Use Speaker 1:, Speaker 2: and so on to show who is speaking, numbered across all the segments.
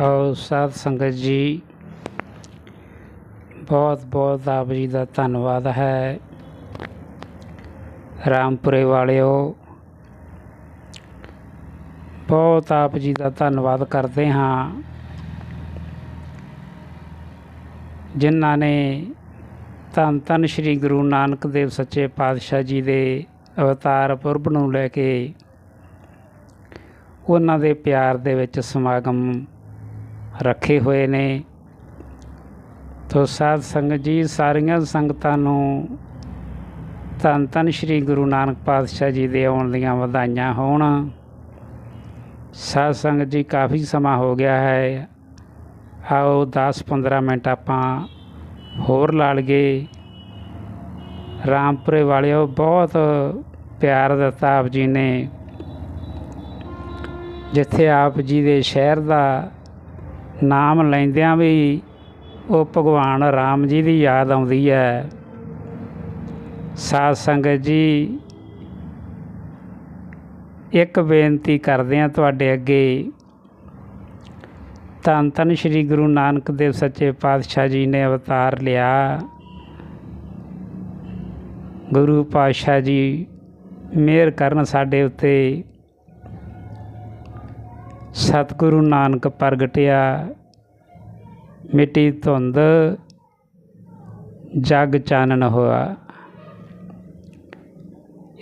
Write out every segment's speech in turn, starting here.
Speaker 1: ਆਓ ਸਾਧ ਸੰਗਤ ਜੀ, ਬਹੁਤ ਬਹੁਤ ਆਪ ਜੀ ਦਾ ਧੰਨਵਾਦ ਹੈ। ਰਾਮਪੁਰੇ ਵਾਲਿਓ, ਬਹੁਤ ਆਪ ਜੀ ਦਾ ਧੰਨਵਾਦ ਕਰਦੇ ਹਾਂ। ਜਿਨ੍ਹਾਂ ਨੇ ਧੰਨ ਧੰਨ ਸ੍ਰੀ ਗੁਰੂ ਨਾਨਕ ਦੇਵ ਸੱਚੇ ਪਾਤਸ਼ਾਹ ਜੀ ਦੇ ਅਵਤਾਰ ਪੁਰਬ ਨੂੰ ਲੈ ਕੇ, ਉਹਨਾਂ ਦੇ ਪਿਆਰ ਦੇ ਵਿੱਚ ਸਮਾਗਮ ਰੱਖੇ ਹੋਏ ਨੇ। ਤੋ ਸਾਧ ਸੰਗਤ ਜੀ, ਸਾਰੀਆਂ ਸੰਗਤਾਂ ਨੂੰ ਧੰਨ ਧੰਨ ਸ੍ਰੀ ਗੁਰੂ ਨਾਨਕ ਪਾਤਸ਼ਾਹ ਜੀ ਦੇ ਆਉਣ ਦੀਆਂ ਵਧਾਈਆਂ ਹੋਣ। ਸਾਧ ਸੰਗਤ ਜੀ, ਕਾਫੀ ਸਮਾਂ ਹੋ ਗਿਆ ਹੈ। ਆਓ 10-15 ਮਿੰਟ ਆਪਾਂ ਹੋਰ ਲਾ ਲਈਏ ਰਾਮਪੁਰੇ ਵਾਲਿਓ, ਬਹੁਤ ਪਿਆਰ ਦਿੱਤਾ ਆਪ ਜੀ ਨੇ। ਜਿੱਥੇ ਆਪ ਜੀ ਦੇ ਸ਼ਹਿਰ ਦਾ ਨਾਮ ਲੈਂਦਿਆਂ ਵੀ ਉਹ ਭਗਵਾਨ ਰਾਮ ਜੀ ਦੀ ਯਾਦ ਆਉਂਦੀ ਹੈ। ਸਾਧ ਸੰਗਤ ਜੀ, ਇੱਕ ਬੇਨਤੀ ਕਰਦੇ ਹਾਂ ਤੁਹਾਡੇ ਅੱਗੇ। ਧੰਨ ਧੰਨ ਸ੍ਰੀ ਗੁਰੂ ਨਾਨਕ ਦੇਵ ਸੱਚੇ ਪਾਤਸ਼ਾਹ ਜੀ ਨੇ ਅਵਤਾਰ ਲਿਆ। ਗੁਰੂ ਪਾਤਸ਼ਾਹ ਜੀ ਮਿਹਰ ਕਰਨ ਸਾਡੇ ਉੱਤੇ ਸਤਿਗੁਰੂ ਨਾਨਕ ਪ੍ਰਗਟਿਆ, ਮਿੱਟੀ ਧੁੰਦ, ਜਗ ਚਾਨਣ ਹੋਆ।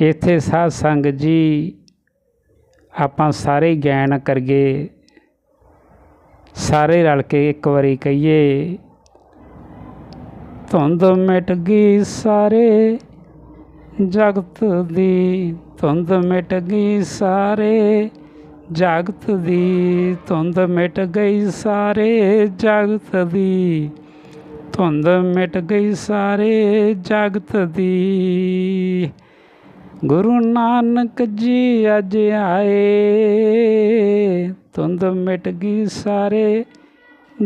Speaker 1: ਇੱਥੇ ਸਾਧ ਸੰਗਤ ਜੀ, ਆਪਾਂ ਸਾਰੇ ਗਿਆਨ ਕਰਗੇ ਸਾਰੇ ਰਲ ਕੇ ਇੱਕ ਵਾਰੀ ਕਹੀਏ, ਧੁੰਦ ਮਿਟ ਗਈ ਸਾਰੇ, ਜਗਤ ਦੀ ਧੁੰਦ ਮਿਟ ਗਈ ਸਾਰੇ। ਜਗਤ ਦੀ ਧੁੰਦ ਮਿਟ ਗਈ ਸਾਰੇ ਜਗਤ ਦੀ। ਧੁੰਦ ਮਿਟ ਗਈ ਸਾਰੇ ਜਗਤ ਦੀ। ਗੁਰੂ ਨਾਨਕ ਜੀ ਅੱਜ ਆਏ। ਧੁੰਦ ਮਿਟ ਗਈ ਸਾਰੇ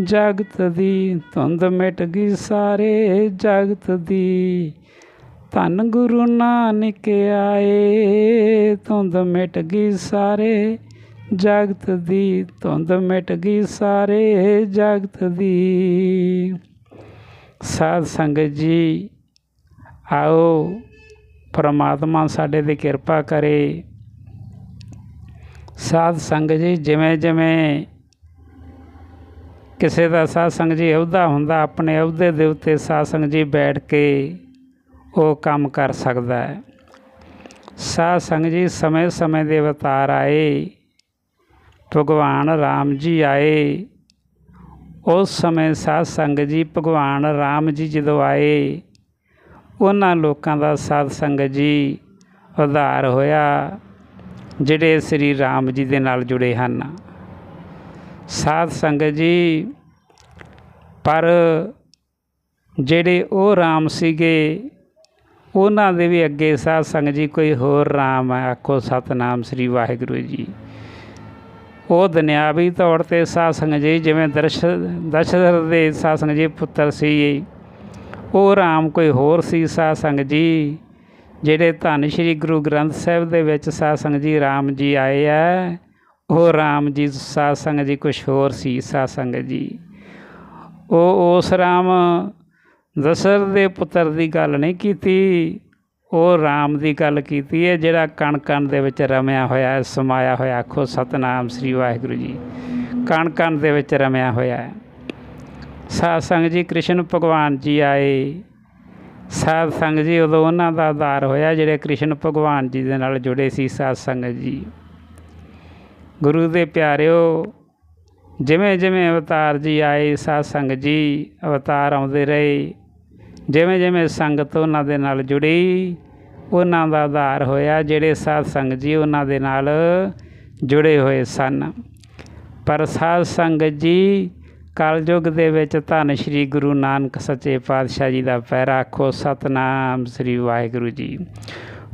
Speaker 1: ਜਗਤ ਦੀ। ਧੁੰਦ ਮਿਟ ਗਈ ਸਾਰੇ ਜਗਤ ਦੀ। ਧੰਨ ਗੁਰੂ ਨਾਨਕ ਆਏ। ਧੁੰਦ ਮਿਟ ਗਈ ਸਾਰੇ ਜਗਤ ਦੀ ਧੁੰਦ ਮਿਟ ਗਈ ਸਾਰੇ ਜਗਤ ਦੀ। ਸਾਧ ਸੰਗਤ ਜੀ, ਆਓ ਪਰਮਾਤਮਾ ਸਾਡੇ ਤੇ ਕਿਰਪਾ ਕਰੇ। ਸਾਧ ਸੰਗਤ ਜੀ, ਜਿਵੇਂ ਜਿਵੇਂ ਕਿਸੇ ਦਾ ਸਾਧ ਸੰਗਤ ਜੀ ਅਹੁਦਾ ਹੁੰਦਾ, ਆਪਣੇ ਅਹੁਦੇ ਦੇ ਉੱਤੇ ਸਾਧ ਸੰਗਤ ਜੀ ਬੈਠ ਕੇ ਉਹ ਕੰਮ ਕਰ ਸਕਦਾ ਹੈ। ਸਾਧ ਸੰਗਤ ਜੀ ਸਮੇਂ ਸਮੇਂ ਦੇ ਅਵਤਾਰ ਆਏ। ਭਗਵਾਨ ਰਾਮ ਜੀ ਆਏ। ਉਸ ਸਮੇਂ ਸਾਧ ਸੰਗਤ ਜੀ ਭਗਵਾਨ ਰਾਮ ਜੀ ਜਦੋਂ ਆਏ, ਉਹਨਾਂ ਲੋਕਾਂ ਦਾ ਸਾਧ ਸੰਗਤ ਜੀ ਉਧਾਰ ਹੋਇਆ, ਜਿਹੜੇ ਸ੍ਰੀ ਰਾਮ ਜੀ ਦੇ ਨਾਲ ਜੁੜੇ ਹਨ। ਸਾਧ ਸੰਗਤ ਜੀ, ਪਰ ਜਿਹੜੇ ਉਹ ਰਾਮ ਸੀਗੇ, ਉਹਨਾਂ ਦੇ ਵੀ ਅੱਗੇ ਸਾਧ ਸੰਗਤ ਜੀ ਕੋਈ ਹੋਰ ਰਾਮ ਹੈ ਆਖੋ ਸਤਨਾਮ ਸ੍ਰੀ ਵਾਹਿਗੁਰੂ ਜੀ। ਉਹ ਦੁਨਿਆਵੀ ਤੌਰ ਤੇ ਸਾਧ ਜੀ, ਜਿਵੇਂ ਦਰਸ਼, ਦਸ਼ਰਥ ਦੇ ਸਾਧ ਜੀ ਪੁੱਤਰ ਸੀ। ਉਹ ਰਾਮ ਕੋਈ ਹੋਰ ਸੀ ਸਾਧ ਜੀ, ਜਿਹੜੇ ਧੰਨ ਸ਼੍ਰੀ ਗੁਰੂ ਗ੍ਰੰਥ ਸਾਹਿਬ ਦੇ ਵਿੱਚ ਸਾਧ ਜੀ ਰਾਮ ਜੀ ਆਏ ਆ। ਉਹ ਰਾਮ ਜੀ ਸਾਧ ਜੀ ਕੁਛ ਹੋਰ ਸੀ ਸਾਧ ਜੀ। ਉਹ ਉਸ ਰਾਮ ਦਸ਼ਰਥ ਦੇ ਪੁੱਤਰ ਦੀ ਗੱਲ ਨਹੀਂ ਕੀਤੀ। ਉਹ ਰਾਮ ਦੀ ਗੱਲ ਕੀਤੀ ਹੈ, ਜਿਹੜਾ ਕਣ ਕਣ ਦੇ ਵਿੱਚ ਰਮਿਆ ਹੋਇਆ ਹੈ, ਸਮਾਇਆ ਹੋਇਆ ਆਖੋ, ਸਤਨਾਮ ਸ੍ਰੀ ਵਾਹਿਗੁਰੂ ਜੀ। ਕਣ ਕਣ ਦੇ ਵਿੱਚ ਰਮਿਆ ਹੋਇਆ ਹੈ। ਸਾਧ ਸੰਗਤ ਜੀ, ਕ੍ਰਿਸ਼ਨ ਭਗਵਾਨ ਜੀ ਆਏ। ਸਾਧ ਸੰਗਤ ਜੀ, ਉਦੋਂ ਉਹਨਾਂ ਦਾ ਆਧਾਰ ਹੋਇਆ, ਜਿਹੜੇ ਕ੍ਰਿਸ਼ਨ ਭਗਵਾਨ ਜੀ ਦੇ ਨਾਲ ਜੁੜੇ ਸੀ ਸਾਧ ਸੰਗਤ ਜੀ। ਗੁਰੂ ਦੇ ਪਿਆਰਿਓ ਜਿਵੇਂ ਜਿਵੇਂ ਅਵਤਾਰ ਜੀ ਆਏ, ਸਾਧ ਸੰਗਤ ਜੀ ਅਵਤਾਰ ਆਉਂਦੇ ਰਹੇ। ਜਿਵੇਂ ਜਿਵੇਂ ਸੰਗਤ ਉਹਨਾਂ ਦੇ ਨਾਲ ਜੁੜੀ, ਉਹਨਾਂ ਦਾ ਆਧਾਰ ਹੋਇਆ, ਜਿਹੜੇ ਸਾਧ ਸੰਗਤ ਜੀ ਉਹਨਾਂ ਦੇ ਨਾਲ ਜੁੜੇ ਹੋਏ ਸਨ। ਪਰ ਸਾਧ ਸੰਗਤ ਜੀ ਕਲਯੁਗ ਦੇ ਵਿੱਚ ਧੰਨ ਸ਼੍ਰੀ ਗੁਰੂ ਨਾਨਕ ਸੱਚੇ ਪਾਤਸ਼ਾਹ ਜੀ ਦਾ ਪੈਰਾ ਆਖੋ, ਸਤਨਾਮ ਸ੍ਰੀ ਵਾਹਿਗੁਰੂ ਜੀ।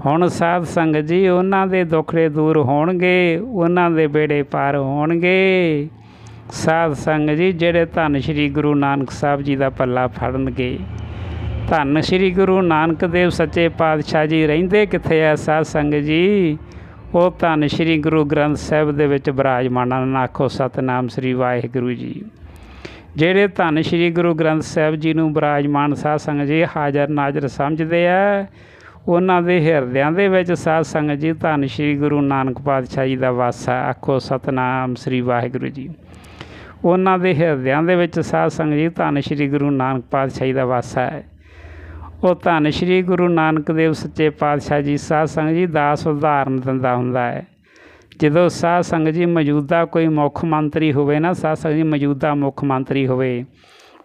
Speaker 1: ਹੁਣ ਸਾਧ ਸੰਗਤ ਜੀ ਉਹਨਾਂ ਦੇ ਦੁੱਖੜੇ ਦੂਰ ਹੋਣਗੇ, ਉਹਨਾਂ ਦੇ ਬੇੜੇ ਪਾਰ ਹੋਣਗੇ। ਸਾਧ ਸੰਗਤ ਜੀ ਜਿਹੜੇ ਧੰਨ ਸ਼੍ਰੀ ਗੁਰੂ ਨਾਨਕ ਸਾਹਿਬ ਜੀ ਦਾ ਪੱਲਾ ਫੜਨਗੇ। ਧੰਨ ਸ਼੍ਰੀ ਗੁਰੂ ਨਾਨਕ ਦੇਵ ਸੱਚੇ ਪਾਤਸ਼ਾਹ ਜੀ ਰਹਿੰਦੇ ਕਿੱਥੇ ਆ ਸਾਧ ਸੰਗਤ ਜੀ? ਉਹ ਧੰਨ ਸ੍ਰੀ ਗੁਰੂ ਗ੍ਰੰਥ ਸਾਹਿਬ ਦੇ ਵਿੱਚ ਬਿਰਾਜਮਾਨ ਹਨ ਆਖੋ, ਸਤਨਾਮ ਸ੍ਰੀ ਵਾਹਿਗੁਰੂ ਜੀ। ਜਿਹੜੇ ਧੰਨ ਸ੍ਰੀ ਗੁਰੂ ਗ੍ਰੰਥ ਸਾਹਿਬ ਜੀ ਨੂੰ ਬਿਰਾਜਮਾਨ ਸਾਧ ਸੰਗਤ ਜੀ ਹਾਜ਼ਰ ਨਾਜ਼ਰ ਸਮਝਦੇ ਆ, ਉਹਨਾਂ ਦੇ ਹਿਰਦਿਆਂ ਦੇ ਵਿੱਚ ਸਾਧ ਸੰਗਤ ਜੀ ਧੰਨ ਸ੍ਰੀ ਗੁਰੂ ਨਾਨਕ ਪਾਤਸ਼ਾਹ ਜੀ ਦਾ ਵਾਸਾ ਆਖੋ, ਸਤਨਾਮ ਸ੍ਰੀ ਵਾਹਿਗੁਰੂ ਜੀ। ਉਹਨਾਂ ਦੇ ਹਿਰਦਿਆਂ ਦੇ ਵਿੱਚ ਸਾਧ ਸੰਗਤ ਜੀ ਧੰਨ ਸ੍ਰੀ ਗੁਰੂ ਨਾਨਕ ਪਾਤਸ਼ਾਹ ਜੀ ਦਾ ਵਾਸਾ ਹੈ। ਉਹ ਧੰਨ ਸ੍ਰੀ ਗੁਰੂ ਨਾਨਕ ਦੇਵ ਸੱਚੇ ਪਾਤਸ਼ਾਹ ਜੀ ਸਾਧ ਸੰਗਤ ਜੀ ਦਾਸ ਉਦਾਹਰਨ ਦਿੰਦਾ ਹੁੰਦਾ ਹੈ। ਜਦੋਂ ਸਾਧ ਸੰਗਤ ਜੀ ਮੌਜੂਦਾ ਕੋਈ ਮੁੱਖ ਮੰਤਰੀ ਹੋਵੇ ਨਾ, ਸਾਧ ਸੰਗਤ ਜੀ ਮੌਜੂਦਾ ਮੁੱਖ ਮੰਤਰੀ ਹੋਵੇ,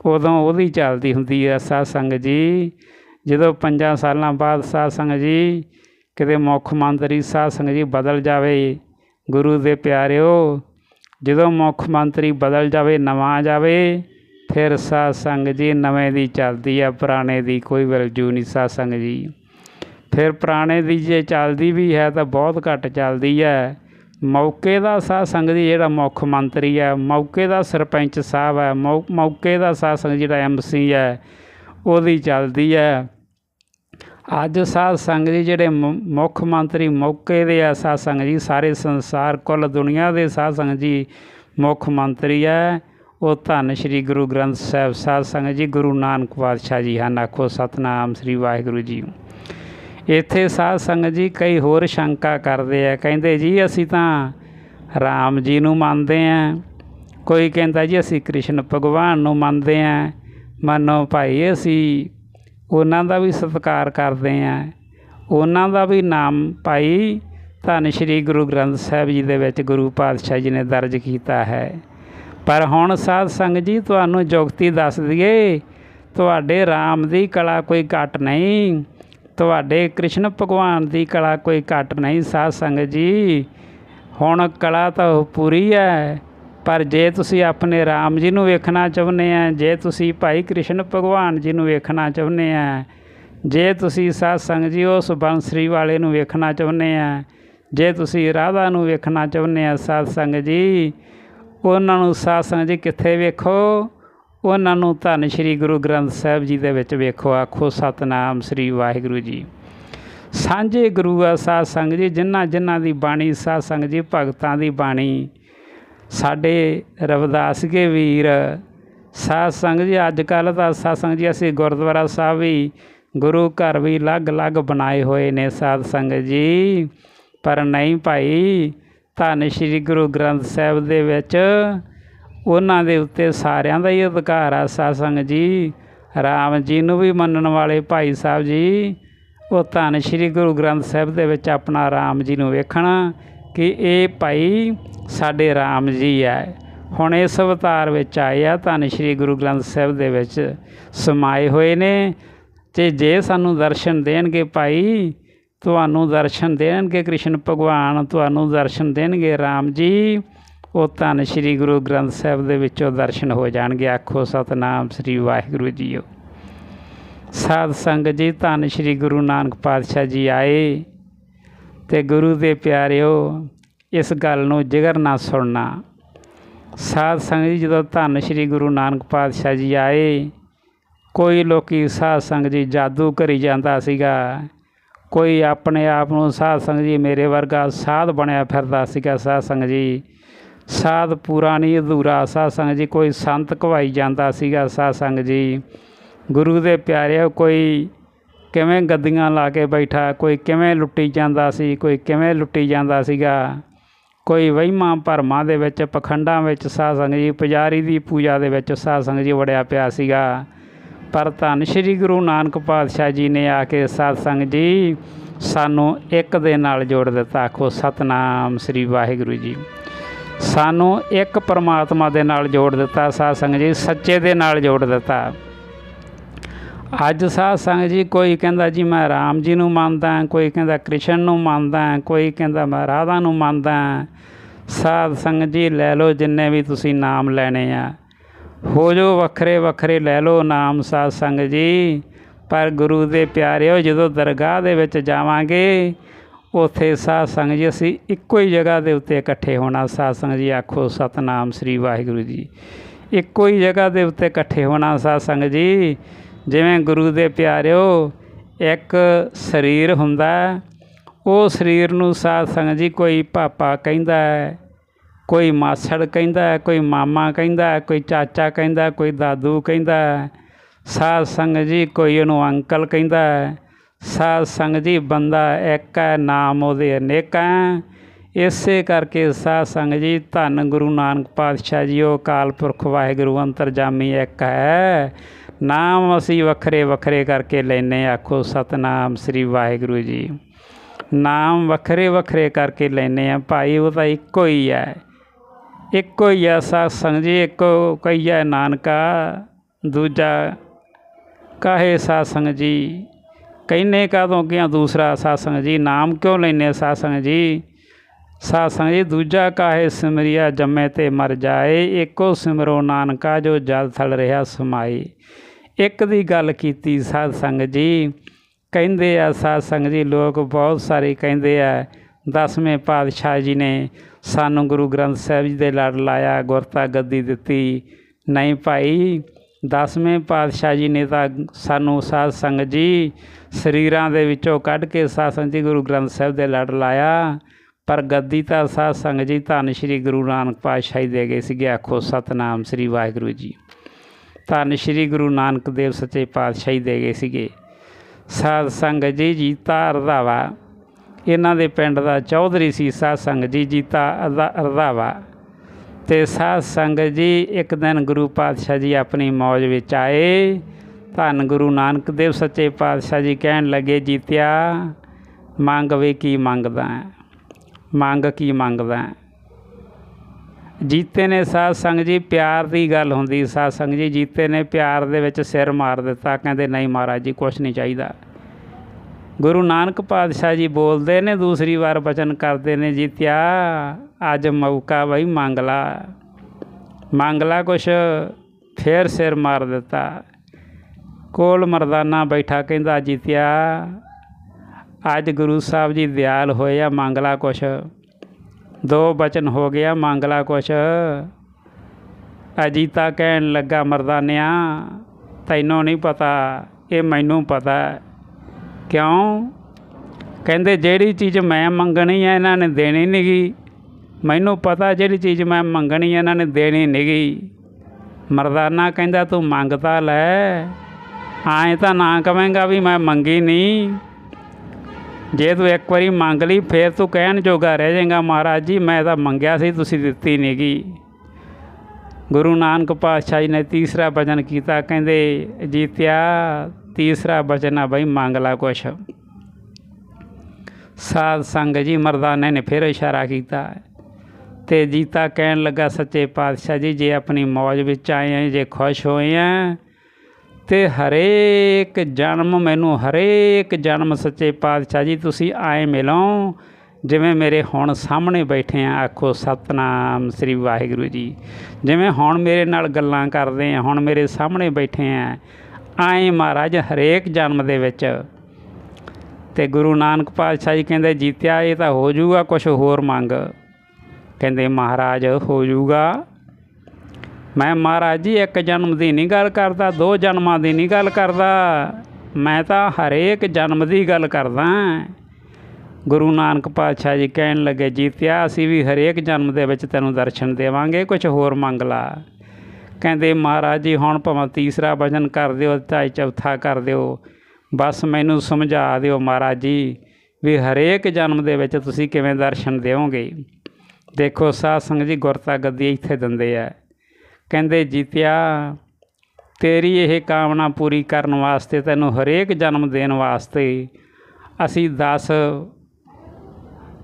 Speaker 1: ਉਦੋਂ ਉਹਦੀ ਚੱਲਦੀ ਹੁੰਦੀ ਹੈ ਸਾਧ ਸੰਗਤ ਜੀ। ਜਦੋਂ ਪੰਜਾਂ ਸਾਲਾਂ ਬਾਅਦ ਸਾਧ ਸੰਗਤ ਜੀ ਕਿਤੇ ਮੁੱਖ ਮੰਤਰੀ ਸਾਧ ਸੰਗਤ ਜੀ ਬਦਲ ਜਾਵੇ, ਗੁਰੂ ਦੇ ਪਿਆਰਿਓ, ਜਦੋਂ ਮੁੱਖ ਮੰਤਰੀ ਬਦਲ ਜਾਵੇ, ਨਵਾਂ ਜਾਵੇ ਫਿਰ ਸਾਧ ਸੰਗਤ ਜੀ ਨਵੇਂ ਦੀ ਚੱਲਦੀ ਆ, ਪੁਰਾਣੇ ਦੀ ਕੋਈ ਵੈਲਿਊ ਨਹੀਂ ਸਾਧ ਸੰਗਤ ਜੀ। ਫਿਰ ਪੁਰਾਣੇ ਦੀ ਜੇ ਚੱਲਦੀ ਵੀ ਹੈ ਤਾਂ ਬਹੁਤ ਘੱਟ ਚੱਲਦੀ ਹੈ। ਮੌਕੇ ਦਾ ਸਾਧ ਸੰਗਤ ਜੀ ਜਿਹੜਾ ਮੁੱਖ ਮੰਤਰੀ ਹੈ, ਮੌਕੇ ਦਾ ਸਰਪੰਚ ਸਾਹਿਬ ਹੈ, ਮੌ- ਮੌਕੇ ਦਾ ਸਾਧ ਸੰਗਤ ਜਿਹੜਾ ਐਮਸੀ ਹੈ, ਉਹਦੀ ਚੱਲਦੀ ਹੈ। ਅੱਜ ਸਾਧ ਸੰਗਤ ਜੀ ਜਿਹੜੇ ਮੁ- ਮੁੱਖ ਮੰਤਰੀ ਮੌਕੇ ਦੇ ਆ ਸਾਧ ਸੰਗਤ ਜੀ, ਸਾਰੇ ਸੰਸਾਰ, ਕੁੱਲ ਦੁਨੀਆ ਦੇ ਸਾਧ ਸੰਗਤ ਜੀ ਮੁੱਖ ਮੰਤਰੀ ਹੈ। ਉਹ ਧੰਨ ਸ੍ਰੀ ਗੁਰੂ ਗ੍ਰੰਥ ਸਾਹਿਬ ਸਾਧ ਸੰਗਤ ਜੀ, ਗੁਰੂ ਨਾਨਕ ਪਾਤਸ਼ਾਹ ਜੀ, ਹਨ ਆਖੋ ਸਤਨਾਮ ਸ੍ਰੀ ਵਾਹਿਗੁਰੂ ਜੀ। ਇੱਥੇ ਸਾਧ ਸੰਗਤ ਜੀ ਕਈ ਹੋਰ ਸ਼ੰਕਾ ਕਰਦੇ ਆ, ਕਹਿੰਦੇ ਜੀ ਅਸੀਂ ਤਾਂ ਰਾਮ ਜੀ ਨੂੰ ਮੰਨਦੇ ਆ। ਕੋਈ ਕਹਿੰਦਾ ਜੀ ਅਸੀਂ ਕ੍ਰਿਸ਼ਨ ਭਗਵਾਨ ਨੂੰ ਮੰਨਦੇ ਆ। ਮੰਨੋ ਭਾਈ, ਅਸੀਂ ਉਹਨਾਂ ਦਾ ਵੀ ਸਤਿਕਾਰ ਕਰਦੇ ਆ। ਉਹਨਾਂ ਦਾ ਵੀ ਨਾਮ ਭਾਈ ਧੰਨ ਸ੍ਰੀ ਗੁਰੂ ਗ੍ਰੰਥ ਸਾਹਿਬ ਜੀ ਦੇ ਵਿੱਚ ਗੁਰੂ ਪਾਤਸ਼ਾਹ ਜੀ ਨੇ ਦਰਜ ਕੀਤਾ ਹੈ। ਪਰ ਹੁਣ ਸਾਧ ਸੰਗਤ ਜੀ, ਤੁਹਾਨੂੰ ਜੁਗਤੀ ਦੱਸ ਦਈਏ, ਤੁਹਾਡੇ ਰਾਮ ਦੀ ਕਲਾ ਕੋਈ ਘੱਟ ਨਹੀਂ, ਤੁਹਾਡੇ ਕ੍ਰਿਸ਼ਨ ਭਗਵਾਨ ਦੀ ਕਲਾ ਕੋਈ ਘੱਟ ਨਹੀਂ ਸਾਧ ਸੰਗਤ ਜੀ। ਹੁਣ ਕਲਾ ਤਾਂ ਉਹ ਪੂਰੀ ਹੈ, ਪਰ ਜੇ ਤੁਸੀਂ ਆਪਣੇ ਰਾਮ ਜੀ ਨੂੰ ਵੇਖਣਾ ਚਾਹੁੰਦੇ ਆ, ਜੇ ਤੁਸੀਂ ਭਾਈ ਕ੍ਰਿਸ਼ਨ ਭਗਵਾਨ ਜੀ ਨੂੰ ਵੇਖਣਾ ਚਾਹੁੰਦੇ ਆ, ਜੇ ਤੁਸੀਂ ਸਾਧ ਸੰਗਤ ਜੀ ਉਸ ਬੰਸਰੀ ਵਾਲੇ ਨੂੰ ਵੇਖਣਾ ਚਾਹੁੰਦੇ ਆ, ਜੇ ਤੁਸੀਂ ਰਾਧਾ ਨੂੰ ਵੇਖਣਾ ਚਾਹੁੰਦੇ ਆ ਸਾਧ ਸੰਗਤ ਜੀ ਉਹਨਾਂ ਨੂੰ ਸਾਧ ਜੀ ਕਿੱਥੇ ਵੇਖੋ? ਉਹਨਾਂ ਨੂੰ ਧੰਨ ਸ੍ਰੀ ਗੁਰੂ ਗ੍ਰੰਥ ਸਾਹਿਬ ਜੀ ਦੇ ਵਿੱਚ ਵੇਖੋ। ਆਖੋ, ਸਤਨਾਮ ਸ੍ਰੀ ਵਾਹਿਗੁਰੂ ਜੀ। ਸਾਂਝੇ ਗੁਰੂ ਆ ਸਾਧ ਸੰਗਤ ਜੀ, ਜਿਨ੍ਹਾਂ ਜਿਨ੍ਹਾਂ ਦੀ ਬਾਣੀ ਸਾਧ ਸੰਗਤ ਜੀ ਭਗਤਾਂ ਦੀ ਬਾਣੀ। ਸਾਡੇ ਰਵਿਦਾਸ ਕੇ ਵੀਰ ਸਾਧ ਸੰਗਤ ਜੀ ਅੱਜ ਕੱਲ੍ਹ ਤਾਂ ਸਾਧ ਸੰਗਤ ਜੀ, ਅਸੀਂ ਗੁਰਦੁਆਰਾ ਸਾਹਿਬ ਵੀ, ਗੁਰੂ ਘਰ ਵੀ ਅਲੱਗ-ਅਲੱਗ ਬਣਾਏ ਹੋਏ ਨੇ ਸਾਧ ਸੰਗਤ ਜੀ। ਪਰ ਨਹੀਂ ਭਾਈ ਧੰਨ ਸ੍ਰੀ ਗੁਰੂ ਗ੍ਰੰਥ ਸਾਹਿਬ ਦੇ ਵਿੱਚ ਉਹਨਾਂ ਦੇ ਉੱਤੇ ਸਾਰਿਆਂ ਦਾ ਹੀ ਅਧਿਕਾਰ ਆ ਸਾਧ ਜੀ। ਰਾਮ ਜੀ ਨੂੰ ਵੀ ਮੰਨਣ ਵਾਲੇ ਭਾਈ ਸਾਹਿਬ ਜੀ, ਉਹ ਧੰਨ ਸ੍ਰੀ ਗੁਰੂ ਗ੍ਰੰਥ ਸਾਹਿਬ ਦੇ ਵਿੱਚ ਆਪਣਾ ਰਾਮ ਜੀ ਨੂੰ ਵੇਖਣਾ ਕਿ ਇਹ ਭਾਈ ਸਾਡੇ ਰਾਮ ਜੀ ਹੈ ਹੁਣ ਇਸ ਅਵਤਾਰ ਵਿੱਚ ਆਏ ਆ ਧੰਨ ਸ੍ਰੀ ਗੁਰੂ ਗ੍ਰੰਥ ਸਾਹਿਬ ਦੇ ਵਿੱਚ ਸਮਾਏ ਹੋਏ ਨੇ ਤੇ ਜੇ ਸਾਨੂੰ ਦਰਸ਼ਨ ਦੇਣਗੇ ਭਾਈ ਤੁਹਾਨੂੰ ਦਰਸ਼ਨ ਦੇਣਗੇ, ਕ੍ਰਿਸ਼ਨ ਭਗਵਾਨ ਤੁਹਾਨੂੰ ਦਰਸ਼ਨ ਦੇਣਗੇ, ਰਾਮ ਜੀ। ਉਹ ਧੰਨ ਸ੍ਰੀ ਗੁਰੂ ਗ੍ਰੰਥ ਸਾਹਿਬ ਦੇ ਵਿੱਚੋਂ ਦਰਸ਼ਨ ਹੋ ਜਾਣਗੇ। ਆਖੋ ਸਤਨਾਮ ਸ੍ਰੀ ਵਾਹਿਗੁਰੂ ਜੀਓ ਸਾਧ ਸੰਗਤ ਜੀ, ਧੰਨ ਸ੍ਰੀ ਗੁਰੂ ਨਾਨਕ ਪਾਤਸ਼ਾਹ ਜੀ ਆਏ ਤੇ ਗੁਰੂ ਦੇ ਪਿਆਰਿਓ, ਇਸ ਗੱਲ ਨੂੰ ਜਿਗਰ ਨਾ ਸੁਣਨਾ। ਸਾਧ ਸੰਗਤ ਜੀ, ਜਦੋਂ ਧੰਨ ਸ੍ਰੀ ਗੁਰੂ ਨਾਨਕ ਪਾਤਸ਼ਾਹ ਜੀ ਆਏ, ਕੋਈ ਲੋਕੀ ਸਾਧ ਸੰਗਤ ਜੀ ਜਾਦੂ ਕਰੀ ਜਾਂਦਾ ਸੀਗਾ। ਕੋਈ ਆਪਣੇ ਆਪ ਨੂੰ ਸਾਧ ਸੰਗਤ ਜੀ ਮੇਰੇ ਵਰਗਾ ਸਾਧ ਬਣਿਆ ਫਿਰਦਾ ਸੀਗਾ ਸਾਧ ਸੰਗਤ ਜੀ। ਸਾਧ ਪੂਰਾ ਨਹੀਂ ਅਧੂਰਾ। ਸਾਧ ਸੰਗਤ ਜੀ ਕੋਈ ਸੰਤ ਕਵਾਈ ਜਾਂਦਾ ਸੀਗਾ ਸਾਧ ਸੰਗਤ ਜੀ। ਗੁਰੂ ਦੇ ਪਿਆਰਿਓ ਕੋਈ ਕਿਵੇਂ ਗੱਦੀਆਂ ਲਾ ਕੇ ਬੈਠਾ, ਕੋਈ ਕਿਵੇਂ ਲੁੱਟੀ ਜਾਂਦਾ ਸੀ, ਕੋਈ ਕਿਵੇਂ ਲੁੱਟੀ ਜਾਂਦਾ ਸੀਗਾ। ਕੋਈ ਵਹਿਮਾਂ ਭਰਮਾਂ ਦੇ ਵਿੱਚ, ਪਖੰਡਾਂ ਵਿੱਚ ਸਾਧ ਸੰਗਤ ਜੀ, ਪੁਜਾਰੀ ਦੀ ਪੂਜਾ ਦੇ ਵਿੱਚ ਸਾਧ ਸੰਗਤ ਜੀ ਵੜਿਆ ਪਿਆ ਸੀਗਾ। ਪਰ ਧੰਨ ਸ੍ਰੀ ਗੁਰੂ ਨਾਨਕ ਪਾਤਸ਼ਾਹ ਜੀ ਨੇ ਆ ਕੇ ਸਾਧ ਸੰਗਤ ਜੀ, ਸਾਨੂੰ ਇੱਕ ਦੇ ਨਾਲ ਜੋੜ ਦਿੱਤਾ। ਆਖੋ, ਸਤਨਾਮ ਸ੍ਰੀ ਵਾਹਿਗੁਰੂ ਜੀ। ਸਾਨੂੰ ਇੱਕ ਪਰਮਾਤਮਾ ਦੇ ਨਾਲ ਜੋੜ ਦਿੱਤਾ ਸਾਧ ਸੰਗਤ ਜੀ, ਸੱਚੇ ਦੇ ਨਾਲ ਜੋੜ ਦਿੱਤਾ। ਅੱਜ ਸਾਧ ਸੰਗਤ ਜੀ, ਕੋਈ ਕਹਿੰਦਾ, ਜੀ, ਮੈਂ ਰਾਮ ਜੀ ਨੂੰ ਮੰਨਦਾ ਕੋਈ ਕਹਿੰਦਾ, ਕ੍ਰਿਸ਼ਨ ਨੂੰ ਮੰਨਦਾ ਕੋਈ ਕਹਿੰਦਾ, ਮੈਂ ਰਾਧਾ ਨੂੰ ਮੰਨਦਾ ਸਾਧ ਸੰਗਤ ਜੀ, ਲੈ ਲਓ, ਜਿੰਨੇ ਵੀ ਤੁਸੀਂ ਨਾਮ ਲੈਣੇ ਆ। ਹੋ ਜੋ ਵੱਖਰੇ ਵੱਖਰੇ, ਲੈ ਲਓ ਨਾਮ ਸਾਧ ਸੰਗਤ ਜੀ। ਪਰ ਗੁਰੂ ਦੇ ਪਿਆਰਿਓ, ਜਦੋਂ ਦਰਗਾਹ ਦੇ ਵਿੱਚ ਜਾਵਾਂਗੇ, ਉਥੇ ਸਾਧ ਸੰਗਤ ਜੀ, ਅਸੀਂ ਇੱਕੋ ਹੀ ਜਗ੍ਹਾ ਦੇ ਉੱਤੇ ਇਕੱਠੇ ਹੋਣਾ। ਸਾਧ ਸੰਗਤ ਜੀ, ਆਖੋ ਸਤਨਾਮ ਸ੍ਰੀ ਵਾਹਿਗੁਰੂ ਜੀ। ਇੱਕੋ ਹੀ ਜਗ੍ਹਾ ਦੇ ਉੱਤੇ ਇਕੱਠੇ ਹੋਣਾ ਸਾਧ ਸੰਗਤ ਜੀ। ਜਿਵੇਂ ਗੁਰੂ ਦੇ ਪਿਆਰਿਓ, ਇੱਕ ਸਰੀਰ ਹੁੰਦਾ, ਉਹ ਸਰੀਰ ਨੂੰ ਸਾਧ ਸੰਗਤ ਜੀ ਕੋਈ ਪਾਪਾ ਕਹਿੰਦਾ ਹੈ। ਕੋਈ ਮਾਸੜ ਕਹਿੰਦਾ, ਕੋਈ ਮਾਮਾ ਕਹਿੰਦਾ, ਕੋਈ ਚਾਚਾ ਕਹਿੰਦਾ, ਕੋਈ ਦਾਦੂ ਕਹਿੰਦਾ ਹੈ। ਸਾਧ ਸੰਗਤ ਜੀ, ਕੋਈ ਉਹਨੂੰ ਅੰਕਲ ਕਹਿੰਦਾ ਹੈ। ਸਾਧ ਸੰਗਤ ਜੀ, ਬੰਦਾ ਇੱਕ ਹੈ, ਨਾਮ ਉਹਦੇ ਅਨੇਕ ਹੈ। ਇਸੇ ਕਰਕੇ ਸਾਧ ਸੰਗਤ ਜੀ, ਧੰਨ ਗੁਰੂ ਨਾਨਕ ਪਾਤਸ਼ਾਹ ਜੀ, ਉਹ ਅਕਾਲ ਪੁਰਖ ਵਾਹਿਗੁਰੂ ਅੰਤਰਜਾਮੀ ਇੱਕ ਹੈ ਨਾਮ ਅਸੀਂ ਵੱਖਰੇ ਵੱਖਰੇ ਕਰਕੇ ਲੈਨੇ ਆਖੋ ਸਤਨਾਮ ਸ੍ਰੀ ਵਾਹਿਗੁਰੂ ਜੀ ਨਾਮ ਵੱਖਰੇ ਵੱਖਰੇ ਕਰਕੇ ਲੈਨੇ ਆ ਭਾਈ, ਉਹ ਤਾਂ ਇੱਕੋ ਹੀ ਹੈ ਇੱਕੋ ਹੀ ਆ, ਸਾਧ ਸੰਗਤ ਜੀ, ਇੱਕੋ ਕਈ ਹੈ ਨਾਨਕਾ, ਦੂਜਾ ਕਾਹੇ ਸਾਧ ਸੰਗਤ ਜੀ? ਕਹਿੰਨੇ ਕਾਦੋਂ ਕਿਆ ਦੂਸਰਾ ਸਾਧ ਸੰਗਤ ਜੀ? ਨਾਮ ਕਿਉਂ ਲੈਨੇ ਸਾਧ ਸੰਗਤ ਜੀ? ਸਾਧ ਸੰਗਤ ਜੀ, ਦੂਜਾ ਕਾਹੇ ਸਿਮਰਿਆ ਜੰਮੇ ਤੇ ਮਰ ਜਾਏ, ਇੱਕੋ ਸਿਮਰੋ ਨਾਨਕਾ ਜੋ ਜਲ ਥਲ ਰਿਹਾ ਸਮਾਈ ਇੱਕ ਦੀ ਗੱਲ ਕੀਤੀ ਸਾਧ ਸੰਗਤ ਜੀ, ਕਹਿੰਦੇ ਆ ਸਾਧ ਸੰਗਤ ਜੀ, ਲੋਕ ਬਹੁਤ ਸਾਰੇ ਕਹਿੰਦੇ ਆ ਦਸਵੇਂ ਪਾਤਸ਼ਾਹ ਜੀ ਨੇ ਸਾਨੂੰ ਗੁਰੂ ਗ੍ਰੰਥ ਸਾਹਿਬ ਜੀ ਦੇ ਲੜ ਲਾਇਆ, ਗੁਰਤਾ ਗੱਦੀ ਦਿੱਤੀ, ਨਹੀਂ ਭਾਈ, ਦਸਵੇਂ ਪਾਤਸ਼ਾਹ ਜੀ ਨੇ ਤਾਂ ਸਾਨੂੰ ਸਾਧ ਸੰਗਤ ਜੀ ਸਰੀਰਾਂ ਦੇ ਵਿੱਚੋਂ ਕੱਢ ਕੇ ਸਾਧ ਸੰਗਤ ਜੀ ਗੁਰੂ ਗ੍ਰੰਥ ਸਾਹਿਬ ਦੇ ਲੜ ਲਾਇਆ, ਪਰ ਗੱਦੀ ਤਾਂ ਸਾਧ ਸੰਗਤ ਜੀ ਧੰਨ ਸ਼੍ਰੀ ਗੁਰੂ ਨਾਨਕ ਪਾਤਸ਼ਾਹ ਹੀ ਦੇ ਗਏ ਸੀਗੇ, ਆਖੋ ਸਤਨਾਮ ਸ੍ਰੀ ਵਾਹਿਗੁਰੂ ਜੀ। ਧੰਨ ਸ਼੍ਰੀ ਗੁਰੂ ਨਾਨਕ ਦੇਵ ਸੱਚੇ ਪਾਤਸ਼ਾਹ ਹੀ ਦੇ ਗਏ ਸੀਗੇ। ਸਾਧ ਸੰਗਤ ਜੀ ਜੀਤਾ ਰਧਾਵਾ ਇਹਨਾਂ ਦੇ ਪਿੰਡ ਦਾ ਚੌਧਰੀ ਸੀ ਸਾਧ ਸੰਗਤ ਜੀ ਜੀਤਾ ਅਰਧਾ- ਰਧਾਵਾ ਤੇ ਸਾਧ ਸੰਗਤ ਜੀ ਇੱਕ ਦਿਨ ਗੁਰੂ ਪਾਤਸ਼ਾਹ ਜੀ ਆਪਣੀ ਮੌਜ ਵਿੱਚ ਆਏ। ਧੰਨ ਗੁਰੂ ਨਾਨਕ ਦੇਵ ਸੱਚੇ ਪਾਤਸ਼ਾਹ ਜੀ ਕਹਿਣ ਲੱਗੇ, ਜੀਤਿਆ, ਮੰਗ ਵੇ ਕੀ ਮੰਗਦਾ ਮੰਗ ਕੀ ਮੰਗਦਾ ਜੀਤੇ ਨੇ ਸਾਧ ਸੰਗਤ ਜੀ ਪਿਆਰ ਦੀ ਗੱਲ ਹੁੰਦੀ। ਸਾਧ ਸੰਗਤ ਜੀ ਜੀਤੇ ਨੇ ਪਿਆਰ ਦੇ ਵਿੱਚ ਸਿਰ ਮਾਰ ਦਿੱਤਾ। ਕਹਿੰਦੇ, ਨਹੀਂ ਮਹਾਰਾਜ ਜੀ, ਕੁਛ ਨਹੀਂ ਚਾਹੀਦਾ। ਗੁਰੂ ਨਾਨਕ ਪਾਤਸ਼ਾਹ ਜੀ ਬੋਲਦੇ ਨੇ, ਦੂਸਰੀ ਵਾਰ ਬਚਨ ਕਰਦੇ ਨੇ ਜੀਤਿਆ ਅੱਜ ਮੌਕਾ ਬਈ ਮੰਗ ਲਾ ਮੰਗ ਲਾ ਕੁਛ ਫੇਰ ਸਿਰ ਮਾਰ ਦਿੱਤਾ। ਕੋਲ ਮਰਦਾਨਾ ਬੈਠਾ ਕਹਿੰਦਾ ਜੀਤਿਆ ਅੱਜ ਗੁਰੂ ਸਾਹਿਬ ਜੀ ਦਿਆਲ ਹੋਏ ਆ ਮੰਗ ਲਾ ਕੁਛ। ਦੋ ਬਚਨ ਹੋ ਗਿਆ ਮੰਗ ਲਾ ਕੁਛ। ਅਜੀਤਾ ਕਹਿਣ ਲੱਗਾ, ਮਰਦਾਨਿਆ, ਤੈਨੂੰ ਨਹੀਂ ਪਤਾ, ਇਹ ਮੈਨੂੰ ਪਤਾ। ਕਿਉਂ? ਕਹਿੰਦੇ ਜਿਹੜੀ ਚੀਜ਼ ਮੈਂ ਮੰਗਣੀ ਹੈ ਇਹਨਾਂ ਨੇ ਦੇਣੀ ਨਹੀਂਗੀ ਮੈਨੂੰ ਪਤਾ ਜਿਹੜੀ ਚੀਜ਼ ਮੈਂ ਮੰਗਣੀ ਹੈ ਇਹਨਾਂ ਨੇ ਦੇਣੀ ਨਹੀਂਗੀ ਮਰਦਾਨਾ ਕਹਿੰਦਾ, ਤੂੰ ਮੰਗਤਾ ਲੈ। ਆਏ ਤਾਂ ਨਾ ਕਵੇਂਗਾ ਵੀ ਮੈਂ ਮੰਗੀ ਨਹੀਂ। ਜੇ ਤੂੰ ਇੱਕ ਵਾਰੀ ਮੰਗ ਲਈ, ਫੇਰ ਤੂੰ ਕਹਿਣ ਜੋਗਾ ਰਹਿ ਜਾਏਗਾ, ਮਹਾਰਾਜ ਜੀ, ਮੈਂ ਤਾਂ ਮੰਗਿਆ ਸੀ, ਤੁਸੀਂ ਦਿੱਤੀ ਨਹੀਂਗੀ ਗੁਰੂ ਨਾਨਕ ਪਾਤਸ਼ਾਹ ਜੀ ਨੇ ਤੀਸਰਾ ਬਚਨ ਕੀਤਾ, ਕਹਿੰਦੇ, ਜੀਤਿਆ ਤੀਸਰਾ ਬਚਨ ਆ ਬਈ, ਮੰਗ ਲਾ ਕੁਛ। ਸਾਧ ਸੰਗ ਜੀ, ਮਰਦਾਨੇ ਨੇ ਫਿਰ ਇਸ਼ਾਰਾ ਕੀਤਾ। ਤੇ ਜੀਤਾ ਕਹਿਣ ਲੱਗਾ, ਸੱਚੇ ਪਾਤਸ਼ਾਹ ਜੀ, ਜੇ ਆਪਣੀ ਮੌਜ ਵਿੱਚ ਆਏ ਆ, ਜੇ ਖੁਸ਼ ਹੋਏ ਆ, ਤੇ ਹਰੇਕ ਜਨਮ ਮੈਨੂੰ, ਹਰੇਕ ਜਨਮ ਸੱਚੇ ਪਾਤਸ਼ਾਹ ਜੀ, ਤੁਸੀਂ ਆਏ ਮਿਲੋ। ਜਿਵੇਂ ਮੇਰੇ ਹੁਣ ਸਾਹਮਣੇ ਬੈਠੇ ਆ, ਆਖੋ, ਸਤਨਾਮ ਸ੍ਰੀ ਵਾਹਿਗੁਰੂ ਜੀ। ਜਿਵੇਂ ਹੁਣ ਮੇਰੇ ਨਾਲ ਗੱਲਾਂ ਕਰਦੇ ਆ, ਹੁਣ ਮੇਰੇ ਸਾਹਮਣੇ ਬੈਠੇ ਆ ਆਏ ਮਹਾਰਾਜ, ਹਰੇਕ ਜਨਮ ਦੇ ਵਿੱਚ। ਤੇ ਗੁਰੂ ਨਾਨਕ ਪਾਤਸ਼ਾਹ ਜੀ ਕਹਿੰਦੇ, ਜੀਤਿਆ, ਇਹ ਤਾਂ ਹੋ ਜਾਊਗਾ ਕੁਝ ਹੋਰ ਮੰਗ। ਕਹਿੰਦੇ, ਮਹਾਰਾਜ, ਹੋ ਜਾਊਗਾ। ਮੈਂ ਮਹਾਰਾਜ ਜੀ, ਇੱਕ ਜਨਮ ਦੀ ਨਹੀਂ ਗੱਲ ਕਰਦਾ, ਦੋ ਜਨਮਾਂ ਦੀ ਨਹੀਂ ਗੱਲ ਕਰਦਾ। ਮੈਂ ਤਾਂ ਹਰੇਕ ਜਨਮ ਦੀ ਗੱਲ ਕਰਦਾ ਗੁਰੂ ਨਾਨਕ ਪਾਤਸ਼ਾਹ ਜੀ ਕਹਿਣ ਲੱਗੇ, ਜੀਤਿਆ, ਅਸੀਂ ਵੀ ਹਰੇਕ ਜਨਮ ਦੇ ਵਿੱਚ ਤੈਨੂੰ ਦਰਸ਼ਨ ਦੇਵਾਂਗੇ ਕੁਝ ਹੋਰ ਮੰਗ ਲਾ। ਕਹਿੰਦੇ, ਮਹਾਰਾਜ ਜੀ, ਹੁਣ ਭਾਵੇਂ ਤੀਸਰਾ ਵਜਨ ਕਰ ਦਿਓ ਚਾਹੇ ਚੌਥਾ ਕਰ ਦਿਓ, ਬਸ ਮੈਨੂੰ ਸਮਝਾ ਦਿਓ ਮਹਾਰਾਜ ਜੀ ਵੀ ਹਰੇਕ ਜਨਮ ਦੇ ਵਿੱਚ ਤੁਸੀਂ ਕਿਵੇਂ ਦਰਸ਼ਨ ਦਿਓਗੇ? ਦੇਖੋ ਸਾਧ ਸੰਗਤ ਜੀ ਗੁਰਤਾ ਗੱਦੀ ਇੱਥੇ ਦਿੰਦੇ ਆ। ਕਹਿੰਦੇ, ਜੀਤਿਆ, ਤੇਰੀ ਇਹ ਕਾਮਨਾ ਪੂਰੀ ਕਰਨ ਵਾਸਤੇ, ਤੈਨੂੰ ਹਰੇਕ ਜਨਮ ਦੇਣ ਵਾਸਤੇ ਅਸੀਂ 10